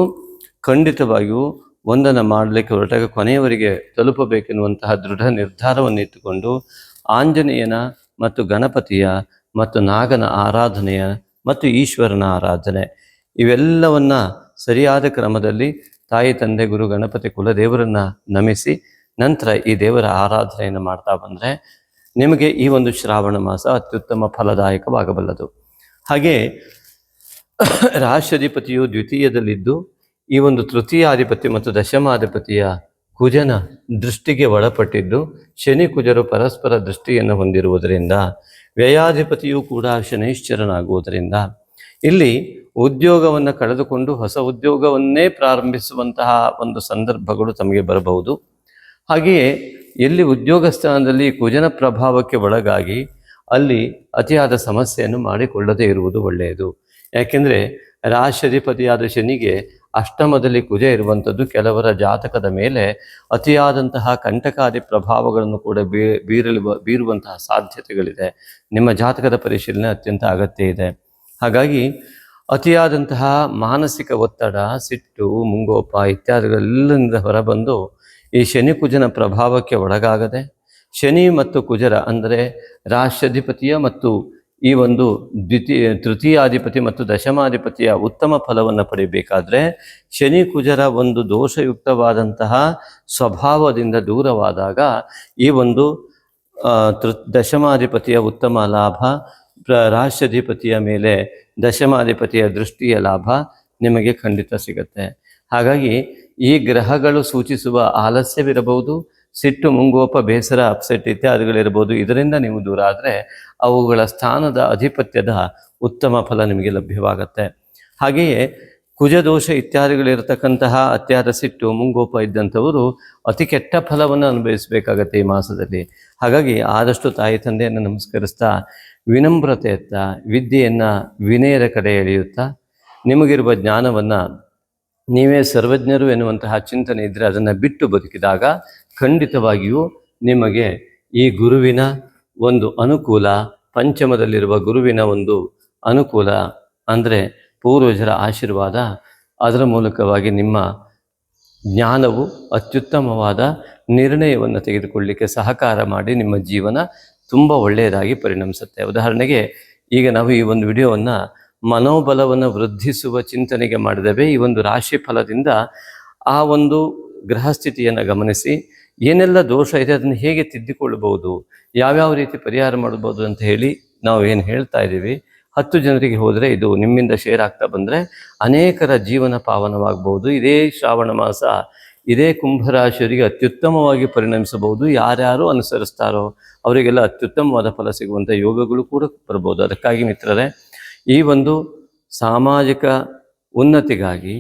ಖಂಡಿತವಾಗಿಯೂ ಒಂದನ್ನು ಮಾಡಲಿಕ್ಕೆ ಹೊರಟಾಗ ಕೊನೆಯವರಿಗೆ ತಲುಪಬೇಕೆನ್ನುವಂತಹ ದೃಢ ನಿರ್ಧಾರವನ್ನು ಇಟ್ಟುಕೊಂಡು ಆಂಜನೇಯನ ಮತ್ತು ಗಣಪತಿಯ ಮತ್ತು ನಾಗನ ಆರಾಧನೆಯ ಮತ್ತು ಈಶ್ವರನ ಆರಾಧನೆ. ಇವೆಲ್ಲವನ್ನ ಸರಿಯಾದ ಕ್ರಮದಲ್ಲಿ ತಾಯಿ, ತಂದೆ, ಗುರು, ಗಣಪತಿ, ಕುಲದೇವರನ್ನ ನಮಿಸಿ ನಂತರ ಈ ದೇವರ ಆರಾಧನೆಯನ್ನು ಮಾಡ್ತಾ ಬಂದರೆ ನಿಮಗೆ ಈ ಒಂದು ಶ್ರಾವಣ ಮಾಸ ಅತ್ಯುತ್ತಮ ಫಲದಾಯಕವಾಗಬಲ್ಲದು. ಹಾಗೆ ರಾಷ್ಟ್ರಾಧಿಪತಿಯು ದ್ವಿತೀಯದಲ್ಲಿದ್ದು ಈ ಒಂದು ತೃತೀಯಾಧಿಪತಿ ಮತ್ತು ದಶಮಾಧಿಪತಿಯ ಕುಜನ ದೃಷ್ಟಿಗೆ ಒಳಪಟ್ಟಿದ್ದು ಶನಿ ಕುಜರು ಪರಸ್ಪರ ದೃಷ್ಟಿಯನ್ನು ಹೊಂದಿರುವುದರಿಂದ ವ್ಯಯಾಧಿಪತಿಯು ಕೂಡ ಶನೈಶ್ಚರನಾಗುವುದರಿಂದ ಇಲ್ಲಿ ಉದ್ಯೋಗವನ್ನು ಕಳೆದುಕೊಂಡು ಹೊಸ ಉದ್ಯೋಗವನ್ನೇ ಪ್ರಾರಂಭಿಸುವಂತಹ ಒಂದು ಸಂದರ್ಭಗಳು ತಮಗೆ ಬರಬಹುದು. ಹಾಗೆಯೇ ಎಲ್ಲಿ ಉದ್ಯೋಗ ಸ್ಥಾನದಲ್ಲಿ ಕುಜನ ಪ್ರಭಾವಕ್ಕೆ ಒಳಗಾಗಿ ಅಲ್ಲಿ ಅತಿಯಾದ ಸಮಸ್ಯೆಯನ್ನು ಮಾಡಿಕೊಳ್ಳದೇ ಇರುವುದು ಒಳ್ಳೆಯದು. ಯಾಕೆಂದರೆ ರಾಷ್ಟ್ರಾಧಿಪತಿಯಾದ ಶನಿಗೆ ಅಷ್ಟಮದಲ್ಲಿ ಕುಜ ಇರುವಂಥದ್ದು ಕೆಲವರ ಜಾತಕದ ಮೇಲೆ ಅತಿಯಾದಂತಹ ಕಂಟಕಾದಿ ಪ್ರಭಾವಗಳನ್ನು ಕೂಡ ಬೀ, ಬೀರಲು, ಬೀರುವಂತಹ ಸಾಧ್ಯತೆಗಳಿದೆ. ನಿಮ್ಮ ಜಾತಕದ ಪರಿಶೀಲನೆ ಅತ್ಯಂತ ಅಗತ್ಯ ಇದೆ. ಹಾಗಾಗಿ ಅತಿಯಾದಂತಹ ಮಾನಸಿಕ ಒತ್ತಡ, ಸಿಟ್ಟು, ಮುಂಗೋಪ ಇತ್ಯಾದಿಗಳೆಲ್ಲದಿಂದ ಹೊರಬಂದು ಈ ಶನಿ ಕುಜನ ಪ್ರಭಾವಕ್ಕೆ ಒಳಗಾಗದೆ, ಶನಿ ಮತ್ತು ಕುಜರ ಅಂದರೆ ರಾಷ್ಟ್ರಾಧಿಪತಿಯ ಮತ್ತು ಈ ಒಂದು ದ್ವಿತೀಯ, ತೃತೀಯಾಧಿಪತಿ ಮತ್ತು ದಶಮಾಧಿಪತಿಯ ಉತ್ತಮ ಫಲವನ್ನು ಪಡೆಯಬೇಕಾದ್ರೆ ಶನಿ ಕುಜರ ಒಂದು ದೋಷಯುಕ್ತವಾದಂತಹ ಸ್ವಭಾವದಿಂದ ದೂರವಾದಾಗ ಈ ಒಂದು ತೃ, ದಶಮಾಧಿಪತಿಯ ಉತ್ತಮ ಲಾಭ ರಾಷ್ಟ್ರಾಧಿಪತಿಯ ಮೇಲೆ ದಶಮಾಧಿಪತಿಯ ದೃಷ್ಟಿಯ ಲಾಭ ನಿಮಗೆ ಖಂಡಿತ ಸಿಗುತ್ತೆ. ಹಾಗಾಗಿ ಈ ಗ್ರಹಗಳು ಸೂಚಿಸುವ ಆಲಸ್ಯವಿರಬಹುದು ಸಿಟ್ಟು, ಮುಂಗೋಪ, ಬೇಸರ, ಅಪ್ಸೆಟ್ ಇತ್ಯಾದಿಗಳಿರ್ಬೋದು ಇದರಿಂದ ನೀವು ದೂರ ಆದರೆ ಅವುಗಳ ಸ್ಥಾನದ ಅಧಿಪತ್ಯದ ಉತ್ತಮ ಫಲ ನಿಮಗೆ ಲಭ್ಯವಾಗುತ್ತೆ. ಹಾಗೆಯೇ ಕುಜದೋಷ ಇತ್ಯಾದಿಗಳಿರತಕ್ಕಂತಹ ಅತ್ಯಾದ ಸಿಟ್ಟು, ಮುಂಗೋಪ ಇದ್ದಂಥವರು ಅತಿ ಕೆಟ್ಟ ಫಲವನ್ನು ಅನುಭವಿಸಬೇಕಾಗತ್ತೆ ಈ ಮಾಸದಲ್ಲಿ. ಹಾಗಾಗಿ ಆದಷ್ಟು ತಾಯಿ ತಂದೆಯನ್ನು ನಮಸ್ಕರಿಸ್ತಾ, ವಿನಮ್ರತೆಯತ್ತ, ವಿದ್ಯೆಯನ್ನು ವಿನಯದ ಕಡೆ ಎಳೆಯುತ್ತಾ, ನಿಮಗಿರುವ ಜ್ಞಾನವನ್ನು ನೀವೇ ಸರ್ವಜ್ಞರು ಎನ್ನುವಂತಹ ಚಿಂತನೆ ಇದ್ದರೆ ಅದನ್ನು ಬಿಟ್ಟು ಬದುಕಿದಾಗ ಖಂಡಿತವಾಗಿಯೂ ನಿಮಗೆ ಈ ಗುರುವಿನ ಒಂದು ಅನುಕೂಲ, ಪಂಚಮದಲ್ಲಿರುವ ಗುರುವಿನ ಒಂದು ಅನುಕೂಲ, ಅಂದರೆ ಪೂರ್ವಜರ ಆಶೀರ್ವಾದ, ಅದರ ಮೂಲಕವಾಗಿ ನಿಮ್ಮ ಜ್ಞಾನವು ಅತ್ಯುತ್ತಮವಾದ ನಿರ್ಣಯವನ್ನು ತೆಗೆದುಕೊಳ್ಳಲಿಕ್ಕೆ ಸಹಕಾರ ಮಾಡಿ ನಿಮ್ಮ ಜೀವನ ತುಂಬ ಒಳ್ಳೆಯದಾಗಿ ಪರಿಣಮಿಸುತ್ತೆ. ಉದಾಹರಣೆಗೆ, ಈಗ ನಾವು ಈ ಒಂದು ವಿಡಿಯೋವನ್ನು ಮನೋಬಲವನ್ನು ವೃದ್ಧಿಸುವ ಚಿಂತನೆಗೆ ಮಾಡಿದ್ದೇವೆ ಈ ಒಂದು ರಾಶಿ ಫಲದಿಂದ ಆ ಒಂದು ಗೃಹಸ್ಥಿತಿಯನ್ನು ಗಮನಿಸಿ ಏನೆಲ್ಲ ದೋಷ ಇದೆ ಅದನ್ನು ಹೇಗೆ ತಿದ್ದಿಕೊಳ್ಳಬಹುದು, ಯಾವ್ಯಾವ ರೀತಿ ಪರಿಹಾರ ಮಾಡಬಹುದು ಅಂತ ಹೇಳಿ ನಾವು ಏನು ಹೇಳ್ತಾ ಇದ್ದೀವಿ. ಹತ್ತು ಜನರಿಗೆ ಹೋದರೆ ಇದು ನಿಮ್ಮಿಂದ ಶೇರ್ ಆಗ್ತಾ ಬಂದರೆ ಅನೇಕರ ಜೀವನ ಪಾವನವಾಗಬಹುದು. ಇದೇ ಶ್ರಾವಣ ಮಾಸ, ಇದೇ ಕುಂಭರಾಶಿಯವರಿಗೆ ಅತ್ಯುತ್ತಮವಾಗಿ ಪರಿಣಮಿಸಬಹುದು. ಯಾರ್ಯಾರು ಅನುಸರಿಸ್ತಾರೋ ಅವರಿಗೆಲ್ಲ ಅತ್ಯುತ್ತಮವಾದ ಫಲ ಸಿಗುವಂಥ ಯೋಗಗಳು ಕೂಡ ಬರ್ಬೋದು. ಅದಕ್ಕಾಗಿ ಮಿತ್ರರೇ, ಈ ಒಂದು ಸಾಮಾಜಿಕ ಉನ್ನತಿಗಾಗಿ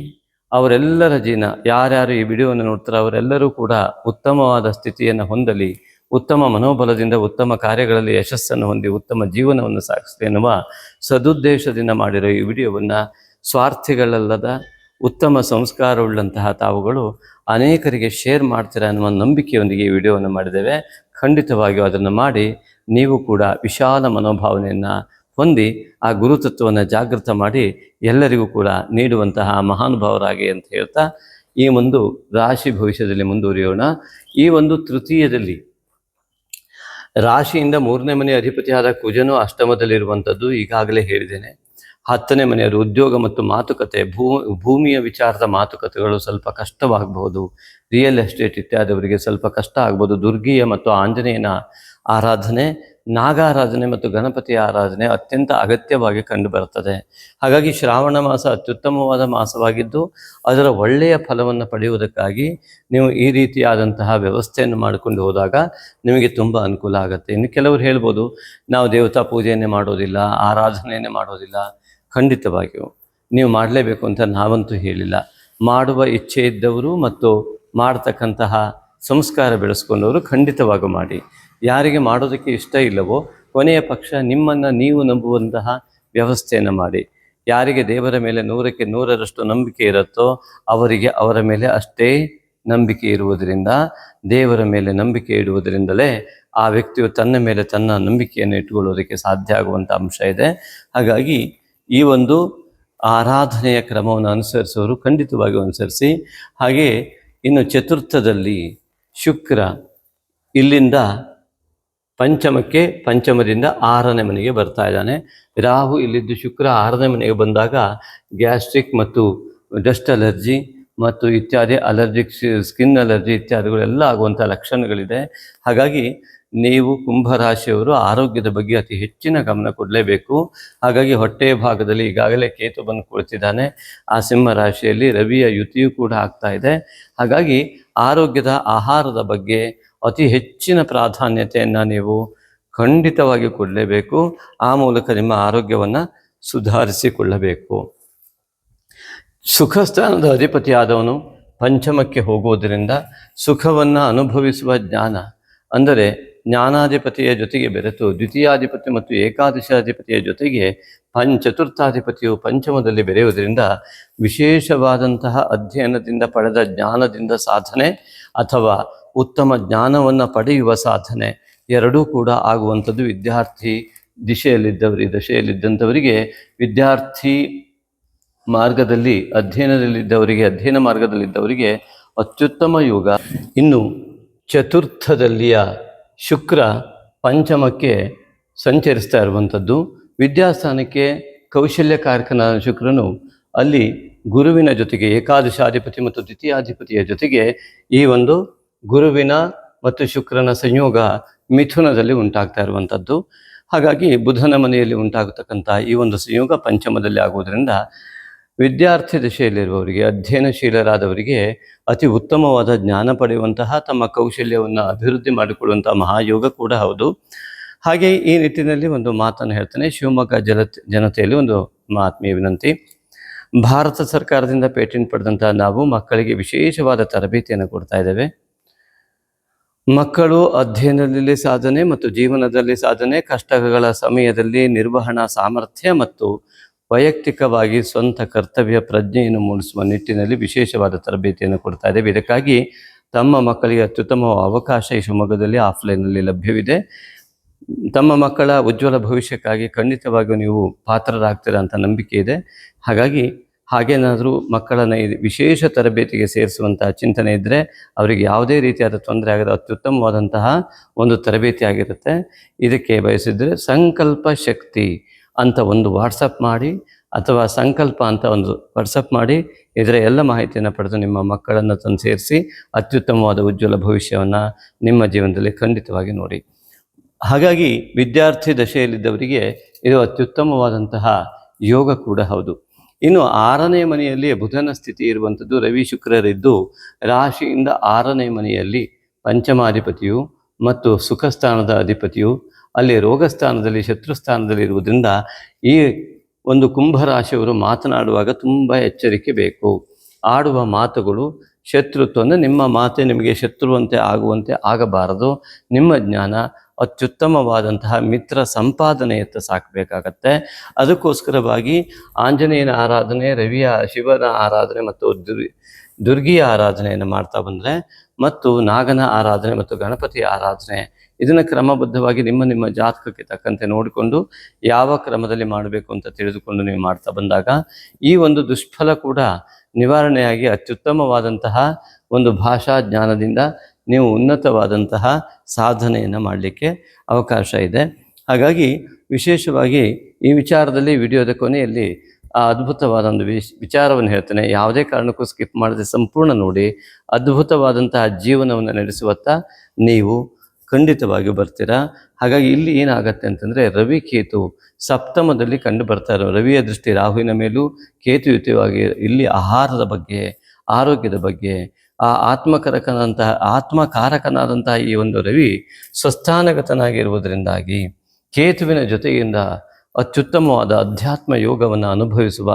ಅವರೆಲ್ಲರ ಜೀವನ, ಯಾರ್ಯಾರು ಈ ವಿಡಿಯೋವನ್ನು ನೋಡ್ತಾರೋ ಅವರೆಲ್ಲರೂ ಕೂಡ ಉತ್ತಮವಾದ ಸ್ಥಿತಿಯನ್ನು ಹೊಂದಲಿ, ಉತ್ತಮ ಮನೋಬಲದಿಂದ ಉತ್ತಮ ಕಾರ್ಯಗಳಲ್ಲಿ ಯಶಸ್ಸನ್ನು ಹೊಂದಿ ಉತ್ತಮ ಜೀವನವನ್ನು ಸಾಗಿಸಲಿ ಎನ್ನುವ ಸದುದ್ದೇಶದಿಂದ ಮಾಡಿರೋ ಈ ವಿಡಿಯೋವನ್ನು ಸ್ವಾರ್ಥಿಗಳಲ್ಲದ, ಉತ್ತಮ ಸಂಸ್ಕಾರವುಳ್ಳಂತಹ ತಾವುಗಳು ಅನೇಕರಿಗೆ ಶೇರ್ ಮಾಡ್ತೀರಾ ಅನ್ನುವ ನಂಬಿಕೆಯೊಂದಿಗೆ ಈ ವಿಡಿಯೋವನ್ನು ಮಾಡಿದ್ದೇವೆ. ಖಂಡಿತವಾಗಿಯೂ ಅದನ್ನು ಮಾಡಿ, ನೀವು ಕೂಡ ವಿಶಾಲ ಮನೋಭಾವನೆಯನ್ನು ಹೊಂದಿ ಆ ಗುರುತತ್ವವನ್ನು ಜಾಗೃತ ಮಾಡಿ ಎಲ್ಲರಿಗೂ ಕೂಡ ನೀಡುವಂತಹ ಮಹಾನುಭಾವರಾಗಿ ಅಂತ ಹೇಳ್ತಾ ಈ ಒಂದು ರಾಶಿ ಭವಿಷ್ಯದಲ್ಲಿ ಮುಂದುವರಿಯೋಣ. ಈ ಒಂದು ತೃತೀಯದಲ್ಲಿ ರಾಶಿಯಿಂದ ಮೂರನೇ ಮನೆಯ ಅಧಿಪತಿಯಾದ ಕುಜನು ಅಷ್ಟಮದಲ್ಲಿರುವಂಥದ್ದು ಈಗಾಗಲೇ ಹೇಳಿದ್ದೇನೆ. ಹತ್ತನೇ ಮನೆಯವರು ಉದ್ಯೋಗ ಮತ್ತು ಮಾತುಕತೆ, ಭೂ, ಭೂಮಿಯ ವಿಚಾರದ ಮಾತುಕತೆಗಳು ಸ್ವಲ್ಪ ಕಷ್ಟವಾಗಬಹುದು. ರಿಯಲ್ ಎಸ್ಟೇಟ್ ಇತ್ಯಾದಿಯವರಿಗೆ ಸ್ವಲ್ಪ ಕಷ್ಟ ಆಗ್ಬೋದು ದುರ್ಗೀಯ ಮತ್ತು ಆಂಜನೇಯನ ಆರಾಧನೆ ನಾಗಾರಾಧನೆ ಮತ್ತು ಗಣಪತಿ ಆರಾಧನೆ ಅತ್ಯಂತ ಅಗತ್ಯವಾಗಿ ಕಂಡುಬರುತ್ತದೆ. ಹಾಗಾಗಿ ಶ್ರಾವಣ ಮಾಸ ಅತ್ಯುತ್ತಮವಾದ ಮಾಸವಾಗಿದ್ದು, ಅದರ ಒಳ್ಳೆಯ ಫಲವನ್ನು ಪಡೆಯುವುದಕ್ಕಾಗಿ ನೀವು ಈ ರೀತಿಯಾದಂತಹ ವ್ಯವಸ್ಥೆಯನ್ನು ಮಾಡಿಕೊಂಡು ಹೋದಾಗ ನಿಮಗೆ ತುಂಬ ಅನುಕೂಲ ಆಗುತ್ತೆ. ಇನ್ನು ಕೆಲವರು ಹೇಳ್ಬೋದು, ನಾವು ದೇವತಾ ಪೂಜೆಯನ್ನೇ ಮಾಡೋದಿಲ್ಲ, ಆರಾಧನೆಯನ್ನೇ ಮಾಡೋದಿಲ್ಲ. ಖಂಡಿತವಾಗಿಯೂ, ನೀವು ಮಾಡಲೇಬೇಕು ಅಂತ ನಾವಂತೂ ಹೇಳಿಲ್ಲ. ಮಾಡುವ ಇಚ್ಛೆ ಇದ್ದವರು ಮತ್ತು ಮಾಡ್ತಕ್ಕಂತಹ ಸಂಸ್ಕಾರ ಬೆಳೆಸ್ಕೊಂಡವರು ಖಂಡಿತವಾಗೂ ಮಾಡಿ. ಯಾರಿಗೆ ಮಾಡೋದಕ್ಕೆ ಇಷ್ಟ ಇಲ್ಲವೋ ಕೊನೆಯ ಪಕ್ಷ ನಿಮ್ಮನ್ನು ನೀವು ನಂಬುವಂತಹ ವ್ಯವಸ್ಥೆಯನ್ನು ಮಾಡಿ. ಯಾರಿಗೆ ದೇವರ ಮೇಲೆ ನೂರಕ್ಕೆ ನೂರರಷ್ಟು ನಂಬಿಕೆ ಇರುತ್ತೋ ಅವರಿಗೆ ಅವರ ಮೇಲೆ ಅಷ್ಟೇ ನಂಬಿಕೆ ಇರುವುದರಿಂದ, ದೇವರ ಮೇಲೆ ನಂಬಿಕೆ ಇಡುವುದರಿಂದಲೇ ಆ ವ್ಯಕ್ತಿಯು ತನ್ನ ಮೇಲೆ ತನ್ನ ನಂಬಿಕೆಯನ್ನು ಇಟ್ಟುಕೊಳ್ಳೋದಕ್ಕೆ ಸಾಧ್ಯ ಆಗುವಂಥ ಅಂಶ ಇದೆ. ಹಾಗಾಗಿ ಈ ಒಂದು ಆರಾಧನೆಯ ಕ್ರಮವನ್ನು ಅನುಸರಿಸೋರು ಖಂಡಿತವಾಗಿ ಅನುಸರಿಸಿ. ಹಾಗೆ ಇನ್ನು ಚತುರ್ಥದಲ್ಲಿ ಶುಕ್ರ ಇಲ್ಲಿಂದ ಪಂಚಮಕ್ಕೆ ಪಂಚಮದಿಂದ ಆರನೇ ಮನೆಗೆ ಬರ್ತಾ ಇದ್ದಾನೆ. ರಾಹು ಇಲ್ಲಿದ್ದು ಶುಕ್ರ ಆರನೇ ಮನೆಗೆ ಬಂದಾಗ ಗ್ಯಾಸ್ಟ್ರಿಕ್ ಮತ್ತು ಡಸ್ಟ್ ಅಲರ್ಜಿ ಮತ್ತು ಇತ್ಯಾದಿ ಅಲರ್ಜಿಕ್ ಸ್ಕಿನ್ ಅಲರ್ಜಿ ಇತ್ಯಾದಿಗಳೆಲ್ಲ ಆಗುವಂಥ ಲಕ್ಷಣಗಳಿದೆ. ಹಾಗಾಗಿ ನೀವು ಕುಂಭರಾಶಿಯವರು ಆರೋಗ್ಯದ ಬಗ್ಗೆ ಅತಿ ಹೆಚ್ಚಿನ ಗಮನ ಕೊಡಲೇಬೇಕು. ಹಾಗಾಗಿ ಹೊಟ್ಟೆಯ ಭಾಗದಲ್ಲಿ ಈಗಾಗಲೇ ಕೇತು ಬಂದು ಕುಳಿತಿದ್ದಾನೆ. ಆ ಸಿಂಹ ರಾಶಿಯಲ್ಲಿ ರವಿಯ ಯುತಿಯು ಕೂಡ ಆಗ್ತಾ ಇದೆ. ಹಾಗಾಗಿ ಆರೋಗ್ಯದ ಆಹಾರದ ಬಗ್ಗೆ ಅತಿ ಹೆಚ್ಚಿನ ಪ್ರಾಧಾನ್ಯತೆಯನ್ನು ನೀವು ಖಂಡಿತವಾಗಿ ಕೊಡಲೇಬೇಕು. ಆ ಮೂಲಕ ನಿಮ್ಮ ಆರೋಗ್ಯವನ್ನು ಸುಧಾರಿಸಿಕೊಳ್ಳಬೇಕು. ಸುಖಸ್ಥಾನದ ಅಧಿಪತಿಯಾದವನು ಪಂಚಮಕ್ಕೆ ಹೋಗುವುದರಿಂದ ಸುಖವನ್ನು ಅನುಭವಿಸುವ ಜ್ಞಾನ, ಅಂದರೆ ಜ್ಞಾನಾಧಿಪತಿಯ ಜೊತೆಗೆ ಬೆರೆತು ದ್ವಿತೀಯಾಧಿಪತಿ ಮತ್ತು ಏಕಾದಶಾಧಿಪತಿಯ ಜೊತೆಗೆ ಪಂಚತುರ್ಥಾಧಿಪತಿಯು ಪಂಚಮದಲ್ಲಿ ಬೆರೆಯುವುದರಿಂದ ವಿಶೇಷವಾದಂತಹ ಅಧ್ಯಯನದಿಂದ ಪಡೆದ ಜ್ಞಾನದಿಂದ ಸಾಧನೆ ಅಥವಾ ಉತ್ತಮ ಜ್ಞಾನವನ್ನು ಪಡೆಯುವ ಸಾಧನೆ ಎರಡೂ ಕೂಡ ಆಗುವಂಥದ್ದು ವಿದ್ಯಾರ್ಥಿ ದಿಶೆಯಲ್ಲಿದ್ದವರಿ, ದಶೆಯಲ್ಲಿದ್ದಂಥವರಿಗೆ ವಿದ್ಯಾರ್ಥಿ ಮಾರ್ಗದಲ್ಲಿ, ಅಧ್ಯಯನದಲ್ಲಿದ್ದವರಿಗೆ, ಅಧ್ಯಯನ ಮಾರ್ಗದಲ್ಲಿದ್ದವರಿಗೆ ಅತ್ಯುತ್ತಮ ಯೋಗ. ಇನ್ನು ಚತುರ್ಥದಲ್ಲಿಯ ಶುಕ್ರ ಪಂಚಮಕ್ಕೆ ಸಂಚರಿಸ್ತಾ ಇರುವಂಥದ್ದು. ವಿದ್ಯಾಸ್ಥಾನಕ್ಕೆ ಕೌಶಲ್ಯಕಾರಕನಾದ ಶುಕ್ರನು ಅಲ್ಲಿ ಗುರುವಿನ ಜೊತೆಗೆ, ಏಕಾದಶಾಧಿಪತಿ ಮತ್ತು ದ್ವಿತೀಯಾಧಿಪತಿಯ ಜೊತೆಗೆ ಈ ಒಂದು ಗುರುವಿನ ಮತ್ತು ಶುಕ್ರನ ಸಂಯೋಗ ಮಿಥುನದಲ್ಲಿ ಉಂಟಾಗ್ತಾ ಇರುವಂಥದ್ದು. ಹಾಗಾಗಿ ಬುಧನ ಮನೆಯಲ್ಲಿ ಉಂಟಾಗತಕ್ಕಂಥ ಈ ಒಂದು ಸಂಯೋಗ ಪಂಚಮದಲ್ಲಿ ಆಗುವುದರಿಂದ ವಿದ್ಯಾರ್ಥಿ ದಶೆಯಲ್ಲಿರುವವರಿಗೆ, ಅಧ್ಯಯನಶೀಲರಾದವರಿಗೆ ಅತಿ ಉತ್ತಮವಾದ ಜ್ಞಾನ ಪಡೆಯುವಂತಹ ತಮ್ಮ ಕೌಶಲ್ಯವನ್ನು ಅಭಿವೃದ್ಧಿ ಮಾಡಿಕೊಳ್ಳುವಂಥ ಮಹಾಯೋಗ ಕೂಡ ಹೌದು. ಹಾಗೆ ಈ ನಿಟ್ಟಿನಲ್ಲಿ ಒಂದು ಮಾತನ್ನು ಹೇಳ್ತೇನೆ. ಶಿವಮೊಗ್ಗ ಜಲ ಜನತೆಯಲ್ಲಿ ಒಂದು ಆತ್ಮೀಯ ವಿನಂತಿ. ಭಾರತ ಸರ್ಕಾರದಿಂದ ಪೇಟೆಂಟ್ ಪಡೆದಂತಹ ನಾವು ಮಕ್ಕಳಿಗೆ ವಿಶೇಷವಾದ ತರಬೇತಿಯನ್ನು ಕೊಡ್ತಾ ಇದ್ದೇವೆ. ಮಕ್ಕಳು ಅಧ್ಯಯನದಲ್ಲಿ ಸಾಧನೆ ಮತ್ತು ಜೀವನದಲ್ಲಿ ಸಾಧನೆ, ಕಷ್ಟಗಳ ಸಮಯದಲ್ಲಿ ನಿರ್ವಹಣಾ ಸಾಮರ್ಥ್ಯ ಮತ್ತು ವೈಯಕ್ತಿಕವಾಗಿ ಸ್ವಂತ ಕರ್ತವ್ಯ ಪ್ರಜ್ಞೆಯನ್ನು ಮೂಡಿಸುವ ನಿಟ್ಟಿನಲ್ಲಿ ವಿಶೇಷವಾದ ತರಬೇತಿಯನ್ನು ಕೊಡ್ತಾ ಇದ್ದೇವೆ. ಇದಕ್ಕಾಗಿ ತಮ್ಮ ಮಕ್ಕಳಿಗೆ ಅತ್ಯುತ್ತಮ ಅವಕಾಶ ಈ ಶಿವಮೊಗ್ಗದಲ್ಲಿ ಆಫ್ಲೈನಲ್ಲಿ ಲಭ್ಯವಿದೆ. ತಮ್ಮ ಮಕ್ಕಳ ಉಜ್ವಲ ಭವಿಷ್ಯಕ್ಕಾಗಿ ಖಂಡಿತವಾಗಿಯೂ ನೀವು ಪಾತ್ರರಾಗ್ತೀರ ಅಂತ ನಂಬಿಕೆ ಇದೆ. ಹಾಗಾಗಿ ಹಾಗೇನಾದರೂ ಮಕ್ಕಳನ್ನು ವಿಶೇಷ ತರಬೇತಿಗೆ ಸೇರಿಸುವಂತಹ ಚಿಂತನೆ ಇದ್ದರೆ ಅವರಿಗೆ ಯಾವುದೇ ರೀತಿಯಾದ ತೊಂದರೆ ಆಗದ ಅತ್ಯುತ್ತಮವಾದಂತಹ ಒಂದು ತರಬೇತಿ ಆಗಿರುತ್ತೆ. ಇದಕ್ಕೆ ಬಯಸಿದರೆ ಸಂಕಲ್ಪ ಶಕ್ತಿ ಅಂತ ಒಂದು ವಾಟ್ಸಪ್ ಮಾಡಿ ಅಥವಾ ಸಂಕಲ್ಪ ಅಂತ ಒಂದು ವಾಟ್ಸಪ್ ಮಾಡಿ ಇದರ ಎಲ್ಲ ಮಾಹಿತಿಯನ್ನು ಪಡೆದು ನಿಮ್ಮ ಮಕ್ಕಳನ್ನು ತಂದು ಸೇರಿಸಿ ಅತ್ಯುತ್ತಮವಾದ ಉಜ್ವಲ ಭವಿಷ್ಯವನ್ನು ನಿಮ್ಮ ಜೀವನದಲ್ಲಿ ಖಂಡಿತವಾಗಿ ನೋಡಿ. ಹಾಗಾಗಿ ವಿದ್ಯಾರ್ಥಿ ದಶೆಯಲ್ಲಿದ್ದವರಿಗೆ ಇದು ಅತ್ಯುತ್ತಮವಾದಂತಹ ಯೋಗ ಕೂಡ ಹೌದು. ಇನ್ನು ಆರನೇ ಮನೆಯಲ್ಲಿ ಬುಧನ ಸ್ಥಿತಿ ಇರುವಂಥದ್ದು ರವಿ ಶುಕ್ರರಿದ್ದು ರಾಶಿಯಿಂದ ಆರನೇ ಮನೆಯಲ್ಲಿ ಪಂಚಮಾಧಿಪತಿಯು ಮತ್ತು ಸುಖ ಸ್ಥಾನದ ಅಧಿಪತಿಯು ಅಲ್ಲಿ ರೋಗಸ್ಥಾನದಲ್ಲಿ ಶತ್ರುಸ್ಥಾನದಲ್ಲಿ ಶತ್ರು ಸ್ಥಾನದಲ್ಲಿ ಇರುವುದರಿಂದ ಈ ಒಂದು ಕುಂಭರಾಶಿಯವರು ಮಾತನಾಡುವಾಗ ತುಂಬ ಎಚ್ಚರಿಕೆ ಬೇಕು. ಆಡುವ ಮಾತುಗಳು ಶತ್ರುತ್ವ ಅಂದರೆ ನಿಮ್ಮ ಮಾತೆ ನಿಮಗೆ ಶತ್ರುವಂತೆ ಆಗುವಂತೆ ಆಗಬಾರದು. ನಿಮ್ಮ ಜ್ಞಾನ ಅತ್ಯುತ್ತಮವಾದಂತಹ ಮಿತ್ರ ಸಂಪಾದನೆಯತ್ತ ಸಾಕಬೇಕಾಗತ್ತೆ. ಅದಕ್ಕೋಸ್ಕರವಾಗಿ ಆಂಜನೇಯನ ಆರಾಧನೆ, ರವಿಯ ಶಿವನ ಆರಾಧನೆ ಮತ್ತು ದುರ್, ದುರ್ಗಿಯ ಆರಾಧನೆಯನ್ನು ಮಾಡ್ತಾ ಬಂದರೆ ಮತ್ತು ನಾಗನ ಆರಾಧನೆ ಮತ್ತು ಗಣಪತಿಯ ಆರಾಧನೆ ಇದನ್ನು ಕ್ರಮಬದ್ಧವಾಗಿ ನಿಮ್ಮ ನಿಮ್ಮ ಜಾತಕಕ್ಕೆ ತಕ್ಕಂತೆ ನೋಡಿಕೊಂಡು ಯಾವ ಕ್ರಮದಲ್ಲಿ ಮಾಡಬೇಕು ಅಂತ ತಿಳಿದುಕೊಂಡು ನೀವು ಮಾಡ್ತಾ ಬಂದಾಗ ಈ ಒಂದು ದುಷ್ಫಲ ಕೂಡ ನಿವಾರಣೆಯಾಗಿ ಅತ್ಯುತ್ತಮವಾದಂತಹ ಒಂದು ಭಾಷಾ ಜ್ಞಾನದಿಂದ ನೀವು ಉನ್ನತವಾದಂತಹ ಸಾಧನೆಯನ್ನು ಮಾಡಲಿಕ್ಕೆ ಅವಕಾಶ ಇದೆ. ಹಾಗಾಗಿ ವಿಶೇಷವಾಗಿ ಈ ವಿಚಾರದಲ್ಲಿ ವಿಡಿಯೋದ ಕೊನೆಯಲ್ಲಿ ಆ ಅದ್ಭುತವಾದ ಒಂದು ವಿಶ್, ವಿಚಾರವನ್ನು ಹೇಳ್ತೇನೆ. ಯಾವುದೇ ಕಾರಣಕ್ಕೂ ಸ್ಕಿಪ್ ಮಾಡದೆ ಸಂಪೂರ್ಣ ನೋಡಿ. ಅದ್ಭುತವಾದಂತಹ ಜೀವನವನ್ನು ನಡೆಸುವತ್ತ ನೀವು ಖಂಡಿತವಾಗಿ ಬರ್ತೀರಾ? ಹಾಗಾಗಿ ಇಲ್ಲಿ ಏನಾಗತ್ತೆ ಅಂತಂದರೆ ರವಿ ಕೇತು ಸಪ್ತಮದಲ್ಲಿ ಕಂಡು ಬರ್ತಾ ಇರೋ ರವಿಯ ದೃಷ್ಟಿ ರಾಹುವಿನ ಮೇಲೂ ಕೇತುಯುತವಾಗಿ ಇಲ್ಲಿ ಆಹಾರದ ಬಗ್ಗೆ, ಆರೋಗ್ಯದ ಬಗ್ಗೆ ಆ ಆತ್ಮಕರಕನಂತಹ, ಆತ್ಮಕಾರಕನಾದಂತಹ ಈ ಒಂದು ರವಿ ಸ್ವಸ್ಥಾನಗತನಾಗಿರುವುದರಿಂದಾಗಿ ಕೇತುವಿನ ಜೊತೆಯಿಂದ ಅತ್ಯುತ್ತಮವಾದ ಅಧ್ಯಾತ್ಮ ಯೋಗವನ್ನು ಅನುಭವಿಸುವ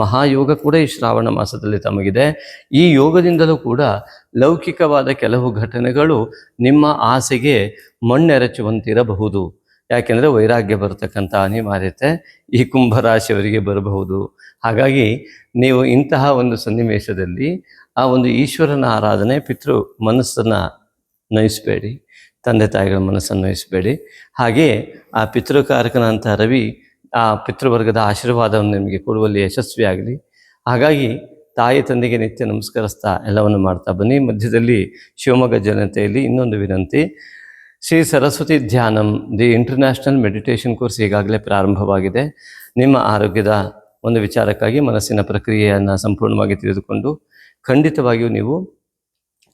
ಮಹಾಯೋಗ ಕೂಡ ಈ ಶ್ರಾವಣ ಮಾಸದಲ್ಲಿ ತಮಗಿದೆ. ಈ ಯೋಗದಿಂದಲೂ ಕೂಡ ಲೌಕಿಕವಾದ ಕೆಲವು ಘಟನೆಗಳು ನಿಮ್ಮ ಆಸೆಗೆ ಮಣ್ಣೆರಚುವಂತಿರಬಹುದು. ಯಾಕೆಂದರೆ ವೈರಾಗ್ಯ ಬರತಕ್ಕಂಥ ಅನಿವಾರ್ಯತೆ ಈ ಕುಂಭರಾಶಿಯವರಿಗೆ ಬರಬಹುದು. ಹಾಗಾಗಿ ನೀವು ಇಂತಹ ಒಂದು ಸನ್ನಿವೇಶದಲ್ಲಿ ಆ ಒಂದು ಈಶ್ವರನ ಆರಾಧನೆ ಪಿತೃ ಮನಸ್ಸನ್ನು ನಯಿಸಬೇಡಿ, ತಂದೆ ತಾಯಿಗಳ ಮನಸ್ಸನ್ನು ನಯಿಸಬೇಡಿ. ಹಾಗೆಯೇ ಆ ಪಿತೃಕಾರಕನಂಥ ರವಿ ಆ ಪಿತೃವರ್ಗದ ಆಶೀರ್ವಾದವನ್ನು ನಿಮಗೆ ಕೊಡುವಲ್ಲಿ ಯಶಸ್ವಿಯಾಗಲಿ. ಹಾಗಾಗಿ ತಾಯಿ ತಂದೆಗೆ ನಿತ್ಯ ನಮಸ್ಕರಿಸ್ತಾ ಎಲ್ಲವನ್ನು ಮಾಡ್ತಾ ಬನ್ನಿ. ಮಧ್ಯದಲ್ಲಿ ಶಿವಮೊಗ್ಗ ಜನತೆಯಲ್ಲಿ ಇನ್ನೊಂದು ವಿನಂತಿ. Shri Saraswati Dhyanam, the international meditation course ಈಗಾಗಲೇ ಪ್ರಾರಂಭವಾಗಿದೆ. ನಿಮ್ಮ ಆರೋಗ್ಯದ ಒಂದು ವಿಚಾರಕ್ಕಾಗಿ ಮನಸ್ಸಿನ ಪ್ರಕ್ರಿಯೆಯನ್ನು ಸಂಪೂರ್ಣವಾಗಿ ತಿಳಿದುಕೊಂಡು ಖಂಡಿತವಾಗಿಯೂ ನೀವು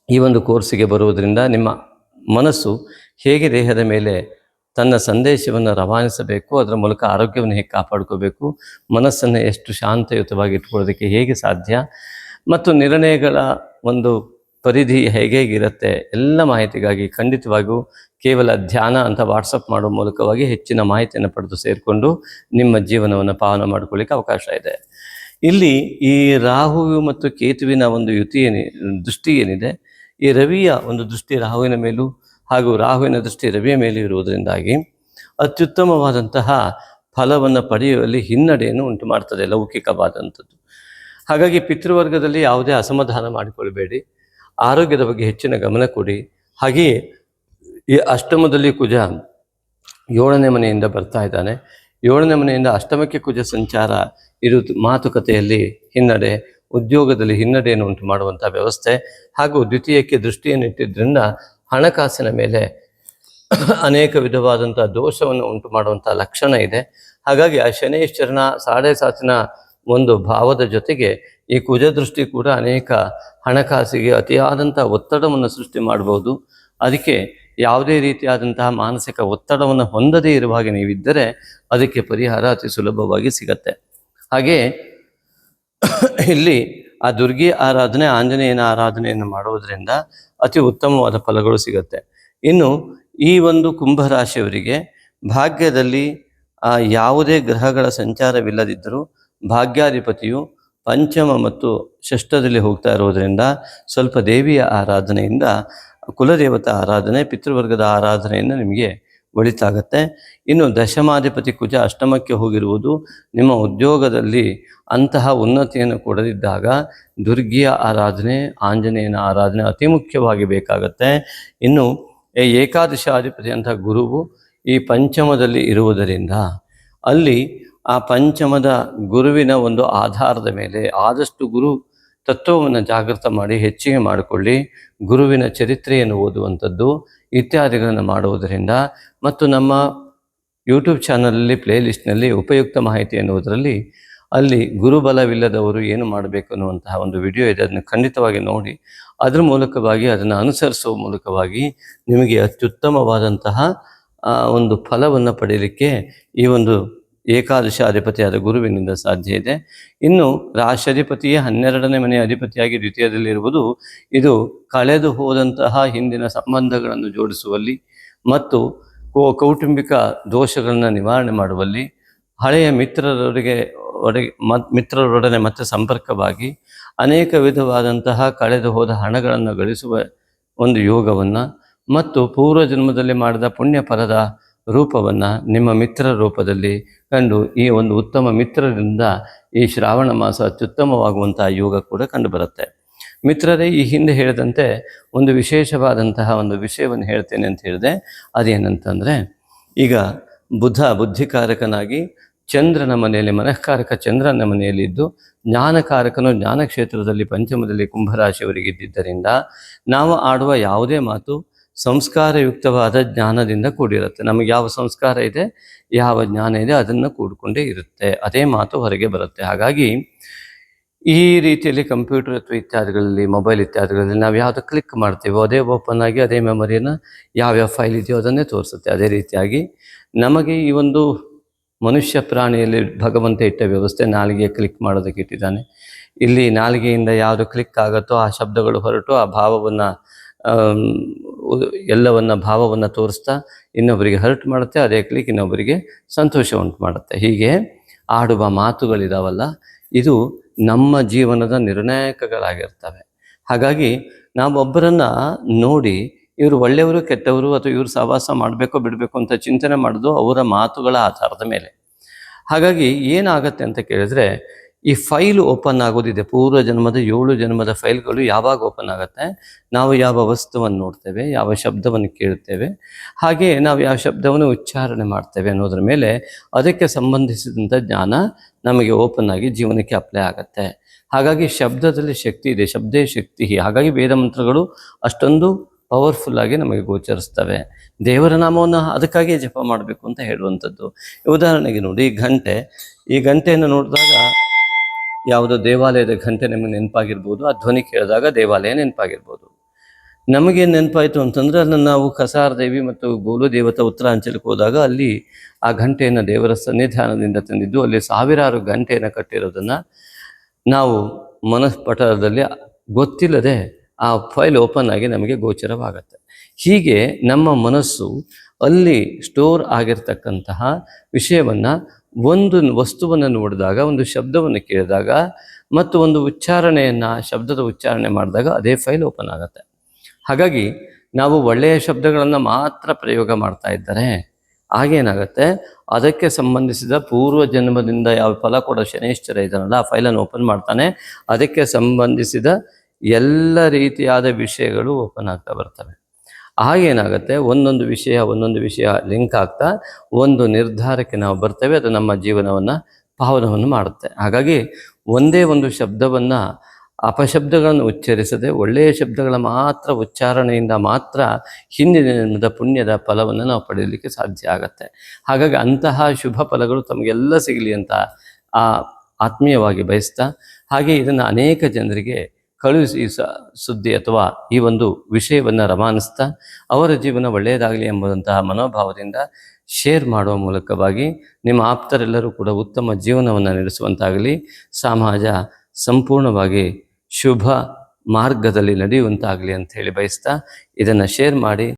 ಈ ಒಂದು ಕೋರ್ಸಿಗೆ ಬರುವುದರಿಂದ ನಿಮ್ಮ ಮನಸ್ಸು ಹೇಗೆ ದೇಹದ ಮೇಲೆ ತನ್ನ ಸಂದೇಶವನ್ನು ರವಾನಿಸಬೇಕು, ಅದರ ಮೂಲಕ ಆರೋಗ್ಯವನ್ನು ಹೇಗೆ ಕಾಪಾಡ್ಕೋಬೇಕು, ಮನಸ್ಸನ್ನು ಎಷ್ಟು ಶಾಂತಯುತವಾಗಿ ಇಟ್ಕೊಳ್ಳೋದಕ್ಕೆ ಹೇಗೆ ಸಾಧ್ಯ, ಮತ್ತು ನಿರ್ಣಯಗಳ ಒಂದು ಪರಿಧಿ ಹೇಗೆ ಹೇಗಿರುತ್ತೆ, ಎಲ್ಲ ಮಾಹಿತಿಗಾಗಿ ಖಂಡಿತವಾಗಿಯೂ ಕೇವಲ ಧ್ಯಾನ ಅಂತ ವಾಟ್ಸಪ್ ಮಾಡೋ ಮೂಲಕವಾಗಿ ಹೆಚ್ಚಿನ ಮಾಹಿತಿಯನ್ನು ಪಡೆದು ಸೇರಿಕೊಂಡು ನಿಮ್ಮ ಜೀವನವನ್ನು ಪಾವನ ಮಾಡ್ಕೊಳ್ಳಿಕ್ಕೆ ಅವಕಾಶ ಇದೆ. ಇಲ್ಲಿ ಈ ರಾಹು ಮತ್ತು ಕೇತುವಿನ ಒಂದು ಯುತಿ ಏನಿ, ದೃಷ್ಟಿ ಏನಿದೆ, ಈ ರವಿಯ ಒಂದು ದೃಷ್ಟಿ ರಾಹುವಿನ ಮೇಲೂ ಹಾಗೂ ರಾಹುವಿನ ದೃಷ್ಟಿ ರವಿಯ ಮೇಲೂ ಇರುವುದರಿಂದಾಗಿ ಅತ್ಯುತ್ತಮವಾದಂತಹ ಫಲವನ್ನು ಪಡೆಯುವಲ್ಲಿ ಹಿನ್ನಡೆಯನ್ನು ಉಂಟು ಮಾಡ್ತದೆ ಲೌಕಿಕವಾದಂಥದ್ದು. ಹಾಗಾಗಿ ಪಿತೃವರ್ಗದಲ್ಲಿ ಯಾವುದೇ ಅಸಮಾಧಾನ ಮಾಡಿಕೊಳ್ಬೇಡಿ, ಆರೋಗ್ಯದ ಬಗ್ಗೆ ಹೆಚ್ಚಿನ ಗಮನ ಕೊಡಿ. ಹಾಗೆಯೇ ಈ ಅಷ್ಟಮದಲ್ಲಿ ಕುಜ ಏಳನೇ ಮನೆಯಿಂದ ಬರ್ತಾ ಇದ್ದಾನೆ. ಏಳನೇ ಮನೆಯಿಂದ ಅಷ್ಟಮಕ್ಕೆ ಕುಜ ಸಂಚಾರ ಇರುವುದು ಮಾತುಕತೆಯಲ್ಲಿ ಹಿನ್ನಡೆ, ಉದ್ಯೋಗದಲ್ಲಿ ಹಿನ್ನಡೆಯನ್ನು ಉಂಟು ಮಾಡುವಂಥ ವ್ಯವಸ್ಥೆ ಹಾಗೂ ದ್ವಿತೀಯಕ್ಕೆ ದೃಷ್ಟಿಯನ್ನು ಇಟ್ಟಿದ್ದರಿಂದ ಹಣಕಾಸಿನ ಮೇಲೆ ಅನೇಕ ವಿಧವಾದಂಥ ದೋಷವನ್ನು ಉಂಟು ಮಾಡುವಂಥ ಲಕ್ಷಣ ಇದೆ. ಹಾಗಾಗಿ ಆ ಶನೇಶ್ವರನ ಸಾಡೆ ಸಾತಿನ ಒಂದು ಭಾವದ ಜೊತೆಗೆ ಈ ಕುಜದೃಷ್ಟಿ ಕೂಡ ಅನೇಕ ಹಣಕಾಸಿಗೆ ಅತಿಯಾದಂಥ ಒತ್ತಡವನ್ನು ಸೃಷ್ಟಿ ಮಾಡಬಹುದು. ಅದಕ್ಕೆ ಯಾವುದೇ ರೀತಿಯಾದಂತಹ ಮಾನಸಿಕ ಒತ್ತಡವನ್ನು ಹೊಂದದೇ ಇರುವ ಹಾಗೆ ನೀವಿದ್ದರೆ ಅದಕ್ಕೆ ಪರಿಹಾರ ಅತಿ ಸುಲಭವಾಗಿ ಸಿಗತ್ತೆ. ಹಾಗೆ ಇಲ್ಲಿ ಆ ದುರ್ಗಿ ಆರಾಧನೆ, ಆಂಜನೇಯನ ಆರಾಧನೆಯನ್ನು ಮಾಡುವುದರಿಂದ ಅತಿ ಉತ್ತಮವಾದ ಫಲಗಳು ಸಿಗುತ್ತೆ. ಇನ್ನು ಈ ಒಂದು ಕುಂಭರಾಶಿಯವರಿಗೆ ಭಾಗ್ಯದಲ್ಲಿ, ಆ, ಯಾವುದೇ ಗ್ರಹಗಳ ಸಂಚಾರವಿಲ್ಲದಿದ್ದರೂ ಭಾಗ್ಯಾಧಿಪತಿಯು ಪಂಚಮ ಮತ್ತು ಷಷ್ಠದಲ್ಲಿ ಹೋಗ್ತಾ ಇರುವುದರಿಂದ ಸ್ವಲ್ಪ ದೇವಿಯ ಆರಾಧನೆಯಿಂದ ಕುಲದೇವತಾ ಆರಾಧನೆ, ಪಿತೃವರ್ಗದ ಆರಾಧನೆಯಿಂದ ನಿಮಗೆ ಒಳಿತಾಗತ್ತೆ. ಇನ್ನು ದಶಮಾಧಿಪತಿ ಕುಜ ಅಷ್ಟಮಕ್ಕೆ ಹೋಗಿರುವುದು ನಿಮ್ಮ ಉದ್ಯೋಗದಲ್ಲಿ ಅಂತಹ ಉನ್ನತಿಯನ್ನು ಕೊಡದಿದ್ದಾಗ ದುರ್ಗಿಯ ಆರಾಧನೆ, ಆಂಜನೇಯನ ಆರಾಧನೆ ಅತಿ ಮುಖ್ಯವಾಗಿ ಬೇಕಾಗತ್ತೆ. ಇನ್ನು ಏಕಾದಶ ಏಕಾದಶಾಧಿಪತಿ ಅಂತ ಗುರುವು ಈ ಪಂಚಮದಲ್ಲಿ ಇರುವುದರಿಂದ ಅಲ್ಲಿ ಆ ಪಂಚಮದ ಗುರುವಿನ ಒಂದು ಆಧಾರದ ಮೇಲೆ ಆದಷ್ಟು ಗುರು ತತ್ವವನ್ನು ಜಾಗೃತ ಮಾಡಿ ಹೆಚ್ಚಿಗೆ ಮಾಡಿಕೊಳ್ಳಿ, ಗುರುವಿನ ಚರಿತ್ರೆಯನ್ನು ಓದುವಂಥದ್ದು ಇತ್ಯಾದಿಗಳನ್ನು ಮಾಡುವುದರಿಂದ ಮತ್ತು ನಮ್ಮ ಯೂಟ್ಯೂಬ್ ಚಾನಲಲ್ಲಿ ಪ್ಲೇಲಿಸ್ಟ್ನಲ್ಲಿ ಉಪಯುಕ್ತ ಮಾಹಿತಿ ಎನ್ನುವುದರಲ್ಲಿ ಅಲ್ಲಿ ಗುರುಬಲವಿಲ್ಲದವರು ಏನು ಮಾಡಬೇಕು ಅನ್ನುವಂತಹ ಒಂದು ವಿಡಿಯೋ ಇದೆ. ಅದನ್ನು ಖಂಡಿತವಾಗಿ ನೋಡಿ, ಅದರ ಮೂಲಕವಾಗಿ ಅದನ್ನು ಅನುಸರಿಸುವ ಮೂಲಕವಾಗಿ ನಿಮಗೆ ಅತ್ಯುತ್ತಮವಾದಂತಹ ಒಂದು ಫಲವನ್ನು ಪಡೆಯಲಿಕ್ಕೆ ಈ ಒಂದು ಏಕಾದಶ ಅಧಿಪತಿಯಾದ ಗುರುವಿನಿಂದ ಸಾಧ್ಯ ಇದೆ. ಇನ್ನು ರಾಶಾಧಿಪತಿಯೇ ಹನ್ನೆರಡನೇ ಮನೆಯ ಅಧಿಪತಿಯಾಗಿ ದ್ವಿತೀಯದಲ್ಲಿರುವುದು, ಇದು ಕಳೆದು ಹೋದಂತಹ ಹಿಂದಿನ ಸಂಬಂಧಗಳನ್ನು ಜೋಡಿಸುವಲ್ಲಿ ಮತ್ತು ಕೌಟುಂಬಿಕ ದೋಷಗಳನ್ನು ನಿವಾರಣೆ ಮಾಡುವಲ್ಲಿ ಹಳೆಯ ಮಿತ್ರರೊಡೆಗೆ ಒಡಗೆ ಮತ್ ಮಿತ್ರರೊಡನೆ ಮತ್ತೆ ಸಂಪರ್ಕವಾಗಿ ಅನೇಕ ವಿಧವಾದಂತಹ ಕಳೆದು ಹೋದ ಹಣಗಳನ್ನು ಗಳಿಸುವ ಒಂದು ಯೋಗವನ್ನು ಮತ್ತು ಪೂರ್ವ ಜನ್ಮದಲ್ಲಿ ಮಾಡಿದ ಪುಣ್ಯ ಫಲದ ರೂಪವನ್ನು ನಿಮ್ಮ ಮಿತ್ರ ರೂಪದಲ್ಲಿ ಕಂಡು ಈ ಒಂದು ಉತ್ತಮ ಮಿತ್ರರಿಂದ ಈ ಶ್ರಾವಣ ಮಾಸ ಅತ್ಯುತ್ತಮವಾಗುವಂತಹ ಯೋಗ ಕೂಡ ಕಂಡುಬರುತ್ತೆ ಮಿತ್ರರೇ, ಈ ಹಿಂದೆ ಹೇಳಿದಂತೆ ಒಂದು ವಿಶೇಷವಾದಂತಹ ಒಂದು ವಿಷಯವನ್ನು ಹೇಳ್ತೇನೆ ಅಂತ ಹೇಳಿದೆ. ಅದೇನಂತಂದರೆ, ಈಗ ಬುದ್ಧ ಬುದ್ಧಿಕಾರಕನಾಗಿ ಚಂದ್ರನ ಮನೆಯಲ್ಲಿ, ಮನಃಕಾರಕ ಚಂದ್ರನ ಮನೆಯಲ್ಲಿ ಇದ್ದು, ಜ್ಞಾನಕಾರಕನು ಜ್ಞಾನಕ್ಷೇತ್ರದಲ್ಲಿ, ಪಂಚಮದಲ್ಲಿ ಕುಂಭರಾಶಿಯವರಿಗೆ ಇದ್ದಿದ್ದರಿಂದ ನಾವು ಆಡುವ ಯಾವುದೇ ಮಾತು ಸಂಸ್ಕಾರಯುಕ್ತವಾದ ಜ್ಞಾನದಿಂದ ಕೂಡಿರುತ್ತೆ. ನಮಗೆ ಯಾವ ಸಂಸ್ಕಾರ ಇದೆ, ಯಾವ ಜ್ಞಾನ ಇದೆ ಅದನ್ನು ಕೂಡಿಕೊಂಡೇ ಇರುತ್ತೆ. ಅದೇ ಮಾತು ಹೊರಗೆ ಬರುತ್ತೆ. ಹಾಗಾಗಿ ಈ ರೀತಿಯಲ್ಲಿ ಕಂಪ್ಯೂಟರ್ ಅಥವಾ ಇತ್ಯಾದಿಗಳಲ್ಲಿ, ಮೊಬೈಲ್ ಇತ್ಯಾದಿಗಳಲ್ಲಿ ನಾವು ಯಾವುದು ಕ್ಲಿಕ್ ಮಾಡ್ತೀವೋ, ಅದೇ ಓಪನ್ ಆಗಿ ಅದೇ ಮೆಮೊರಿಯನ್ನು ಯಾವ್ಯಾವ ಫೈಲ್ ಇದೆಯೋ ಅದನ್ನೇ ತೋರಿಸುತ್ತೆ. ಅದೇ ರೀತಿಯಾಗಿ ನಮಗೆ ಈ ಒಂದು ಮನುಷ್ಯ ಪ್ರಾಣಿಯಲ್ಲಿ ಭಗವಂತ ಇಟ್ಟ ವ್ಯವಸ್ಥೆ ನಾಲಿಗೆ ಕ್ಲಿಕ್ ಮಾಡೋದಕ್ಕೆ ಇಟ್ಟಿದ್ದಾನೆ. ಇಲ್ಲಿ ನಾಲಿಗೆಯಿಂದ ಯಾವುದು ಕ್ಲಿಕ್ ಆಗುತ್ತೋ ಆ ಶಬ್ದಗಳು ಹೊರಟು ಆ ಭಾವವನ್ನು ಎಲ್ಲವನ್ನ ಭಾವವನ್ನು ತೋರಿಸ್ತಾ ಇನ್ನೊಬ್ಬರಿಗೆ ಹರ್ಟ್ ಮಾಡುತ್ತೆ, ಅದೇ ಕ್ಲಿಕ್ ಇನ್ನೊಬ್ಬರಿಗೆ ಸಂತೋಷ ಉಂಟು ಮಾಡುತ್ತೆ. ಹೀಗೆ ಆಡುವ ಮಾತುಗಳಿದಾವಲ್ಲ, ಇದು ನಮ್ಮ ಜೀವನದ ನಿರ್ಣಾಯಕಗಳಾಗಿರ್ತವೆ. ಹಾಗಾಗಿ ನಾವೊಬ್ಬರನ್ನು ನೋಡಿ ಇವರು ಒಳ್ಳೆಯವರು, ಕೆಟ್ಟವರು ಅಥವಾ ಇವರು ಸಹವಾಸ ಮಾಡಬೇಕೋ ಬಿಡಬೇಕು ಅಂತ ಚಿಂತನೆ ಮಾಡೋದು ಅವರ ಮಾತುಗಳ ಆಧಾರದ ಮೇಲೆ. ಹಾಗಾಗಿ ಏನಾಗತ್ತೆ ಅಂತ ಕೇಳಿದ್ರೆ ಈ ಫೈಲ್ ಓಪನ್ ಆಗೋದಿದೆ. ಪೂರ್ವ ಜನ್ಮದ, ಏಳು ಜನ್ಮದ ಫೈಲ್ಗಳು ಯಾವಾಗ ಓಪನ್ ಆಗುತ್ತೆ? ನಾವು ಯಾವ ವಸ್ತುವನ್ನು ನೋಡ್ತೇವೆ, ಯಾವ ಶಬ್ದವನ್ನು ಕೇಳ್ತೇವೆ ಹಾಗೆ ನಾವು ಯಾವ ಶಬ್ದವನ್ನು ಉಚ್ಚಾರಣೆ ಮಾಡ್ತೇವೆ ಅನ್ನೋದ್ರ ಮೇಲೆ ಅದಕ್ಕೆ ಸಂಬಂಧಿಸಿದಂಥ ಜ್ಞಾನ ನಮಗೆ ಓಪನ್ ಆಗಿ ಜೀವನಕ್ಕೆ ಅಪ್ಲೈ ಆಗುತ್ತೆ. ಹಾಗಾಗಿ ಶಬ್ದದಲ್ಲಿ ಶಕ್ತಿ ಇದೆ. ಶಬ್ದೇ ಶಕ್ತಿ. ಹಾಗಾಗಿ ವೇದ ಮಂತ್ರಗಳು ಅಷ್ಟೊಂದು ಪವರ್ಫುಲ್ ಆಗಿ ನಮಗೆ ಗೋಚರಿಸ್ತವೆ. ದೇವರ ನಾಮವನ್ನು ಅದಕ್ಕಾಗಿ ಜಪ ಮಾಡಬೇಕು ಅಂತ ಹೇಳುವಂಥದ್ದು. ಉದಾಹರಣೆಗೆ ನೋಡಿ, ಈ ಗಂಟೆ. ಈ ಗಂಟೆಯನ್ನು ನೋಡಿದಾಗ ಯಾವುದೋ ದೇವಾಲಯದ ಘಂಟೆ ನಮಗೆ ನೆನಪಾಗಿರ್ಬೋದು. ಆ ಧ್ವನಿ ಕೇಳಿದಾಗ ದೇವಾಲಯ ನೆನಪಾಗಿರ್ಬೋದು. ನಮಗೆ ನೆನಪಾಯಿತು ಅಂತಂದರೆ ಅದನ್ನು ನಾವು ಕಸಾರ ದೇವಿ ಮತ್ತು ಗೋಲು ದೇವತಾ ಉತ್ತರಾಂಚಲಕ್ಕೆ ಹೋದಾಗ ಅಲ್ಲಿ ಆ ಘಂಟೆಯನ್ನು ದೇವರ ಸನ್ನಿಧಾನದಿಂದ ತಂದಿದ್ದು. ಅಲ್ಲಿ ಸಾವಿರಾರು ಘಂಟೆಯನ್ನು ಕಟ್ಟಿರೋದನ್ನು ನಾವು ಮನಸ್ಪಟದಲ್ಲಿ ಗೊತ್ತಿಲ್ಲದೆ ಆ ಫೈಲ್ ಓಪನ್ ಆಗಿ ನಮಗೆ ಗೋಚರವಾಗುತ್ತೆ. ಹೀಗೆ ನಮ್ಮ ಮನಸ್ಸು ಅಲ್ಲಿ ಸ್ಟೋರ್ ಆಗಿರ್ತಕ್ಕಂತಹ ವಿಷಯವನ್ನು ಒಂದು ವಸ್ತುವನ್ನು ನೋಡಿದಾಗ, ಒಂದು ಶಬ್ದವನ್ನು ಕೇಳಿದಾಗ ಮತ್ತು ಒಂದು ಉಚ್ಚಾರಣೆಯನ್ನು, ಶಬ್ದದ ಉಚ್ಚಾರಣೆ ಮಾಡಿದಾಗ ಅದೇ ಫೈಲ್ ಓಪನ್ ಆಗುತ್ತೆ. ಹಾಗಾಗಿ ನಾವು ಒಳ್ಳೆಯ ಶಬ್ದಗಳನ್ನು ಮಾತ್ರ ಪ್ರಯೋಗ ಮಾಡ್ತಾ ಇದ್ದರೆ ಆಗೇನಾಗುತ್ತೆ ಅದಕ್ಕೆ ಸಂಬಂಧಿಸಿದ ಪೂರ್ವ ಜನ್ಮದಿಂದ ಯಾವ ಫಲ ಕೊಡೋ ಶನೇಶ್ವರ ಇದನ್ನಲ್ಲ ಆ ಫೈಲನ್ನು ಓಪನ್ ಮಾಡ್ತಾನೆ. ಅದಕ್ಕೆ ಸಂಬಂಧಿಸಿದ ಎಲ್ಲ ರೀತಿಯಾದ ವಿಷಯಗಳು ಓಪನ್ ಆಗ್ತಾ ಬರ್ತವೆ. ಆಗೇನಾಗುತ್ತೆ ಒಂದೊಂದು ವಿಷಯ ಒಂದೊಂದು ವಿಷಯ ಲಿಂಕ್ ಆಗ್ತಾ ಒಂದು ನಿರ್ಧಾರಕ್ಕೆ ನಾವು ಬರ್ತೇವೆ, ಅದು ನಮ್ಮ ಜೀವನವನ್ನು ಪಾವನವನ್ನು ಮಾಡುತ್ತೆ. ಹಾಗಾಗಿ ಒಂದೇ ಒಂದು ಶಬ್ದವನ್ನು ಅಪಶಬ್ದಗಳನ್ನು ಉಚ್ಚರಿಸದೆ, ಒಳ್ಳೆಯ ಶಬ್ದಗಳ ಮಾತ್ರ ಉಚ್ಚಾರಣೆಯಿಂದ ಮಾತ್ರ ಹಿಂದಿನ ಜನ್ಮದ ಪುಣ್ಯದ ಫಲವನ್ನು ನಾವು ಪಡೆಯಲಿಕ್ಕೆ ಸಾಧ್ಯ ಆಗುತ್ತೆ. ಹಾಗಾಗಿ ಅಂತಹ ಶುಭ ಫಲಗಳು ತಮಗೆಲ್ಲ ಸಿಗಲಿ ಅಂತ ಆ ಆತ್ಮೀಯವಾಗಿ ಬಯಸ್ತಾ, ಹಾಗೆ ಇದನ್ನು ಅನೇಕ ಜನರಿಗೆ ಕಳುಹಿಸಿ ಸುದ್ದಿ ಅಥವಾ ಈ ಒಂದು ವಿಷಯವನ್ನು ರವಾನಿಸ್ತಾ ಅವರ ಜೀವನ ಒಳ್ಳೆಯದಾಗಲಿ ಎಂಬುದಂತಹ ಮನೋಭಾವದಿಂದ ಶೇರ್ ಮಾಡುವ ಮೂಲಕವಾಗಿ ನಿಮ್ಮ ಆಪ್ತರೆಲ್ಲರೂ ಕೂಡ ಉತ್ತಮ ಜೀವನವನ್ನು ನಡೆಸುವಂತಾಗಲಿ, ಸಮಾಜ ಸಂಪೂರ್ಣವಾಗಿ ಶುಭ ಮಾರ್ಗದಲ್ಲಿ ನಡೆಯುವಂತಾಗಲಿ ಅಂತ ಹೇಳಿ ಬಯಸ್ತಾ ಇದನ್ನು ಶೇರ್ ಮಾಡಿ.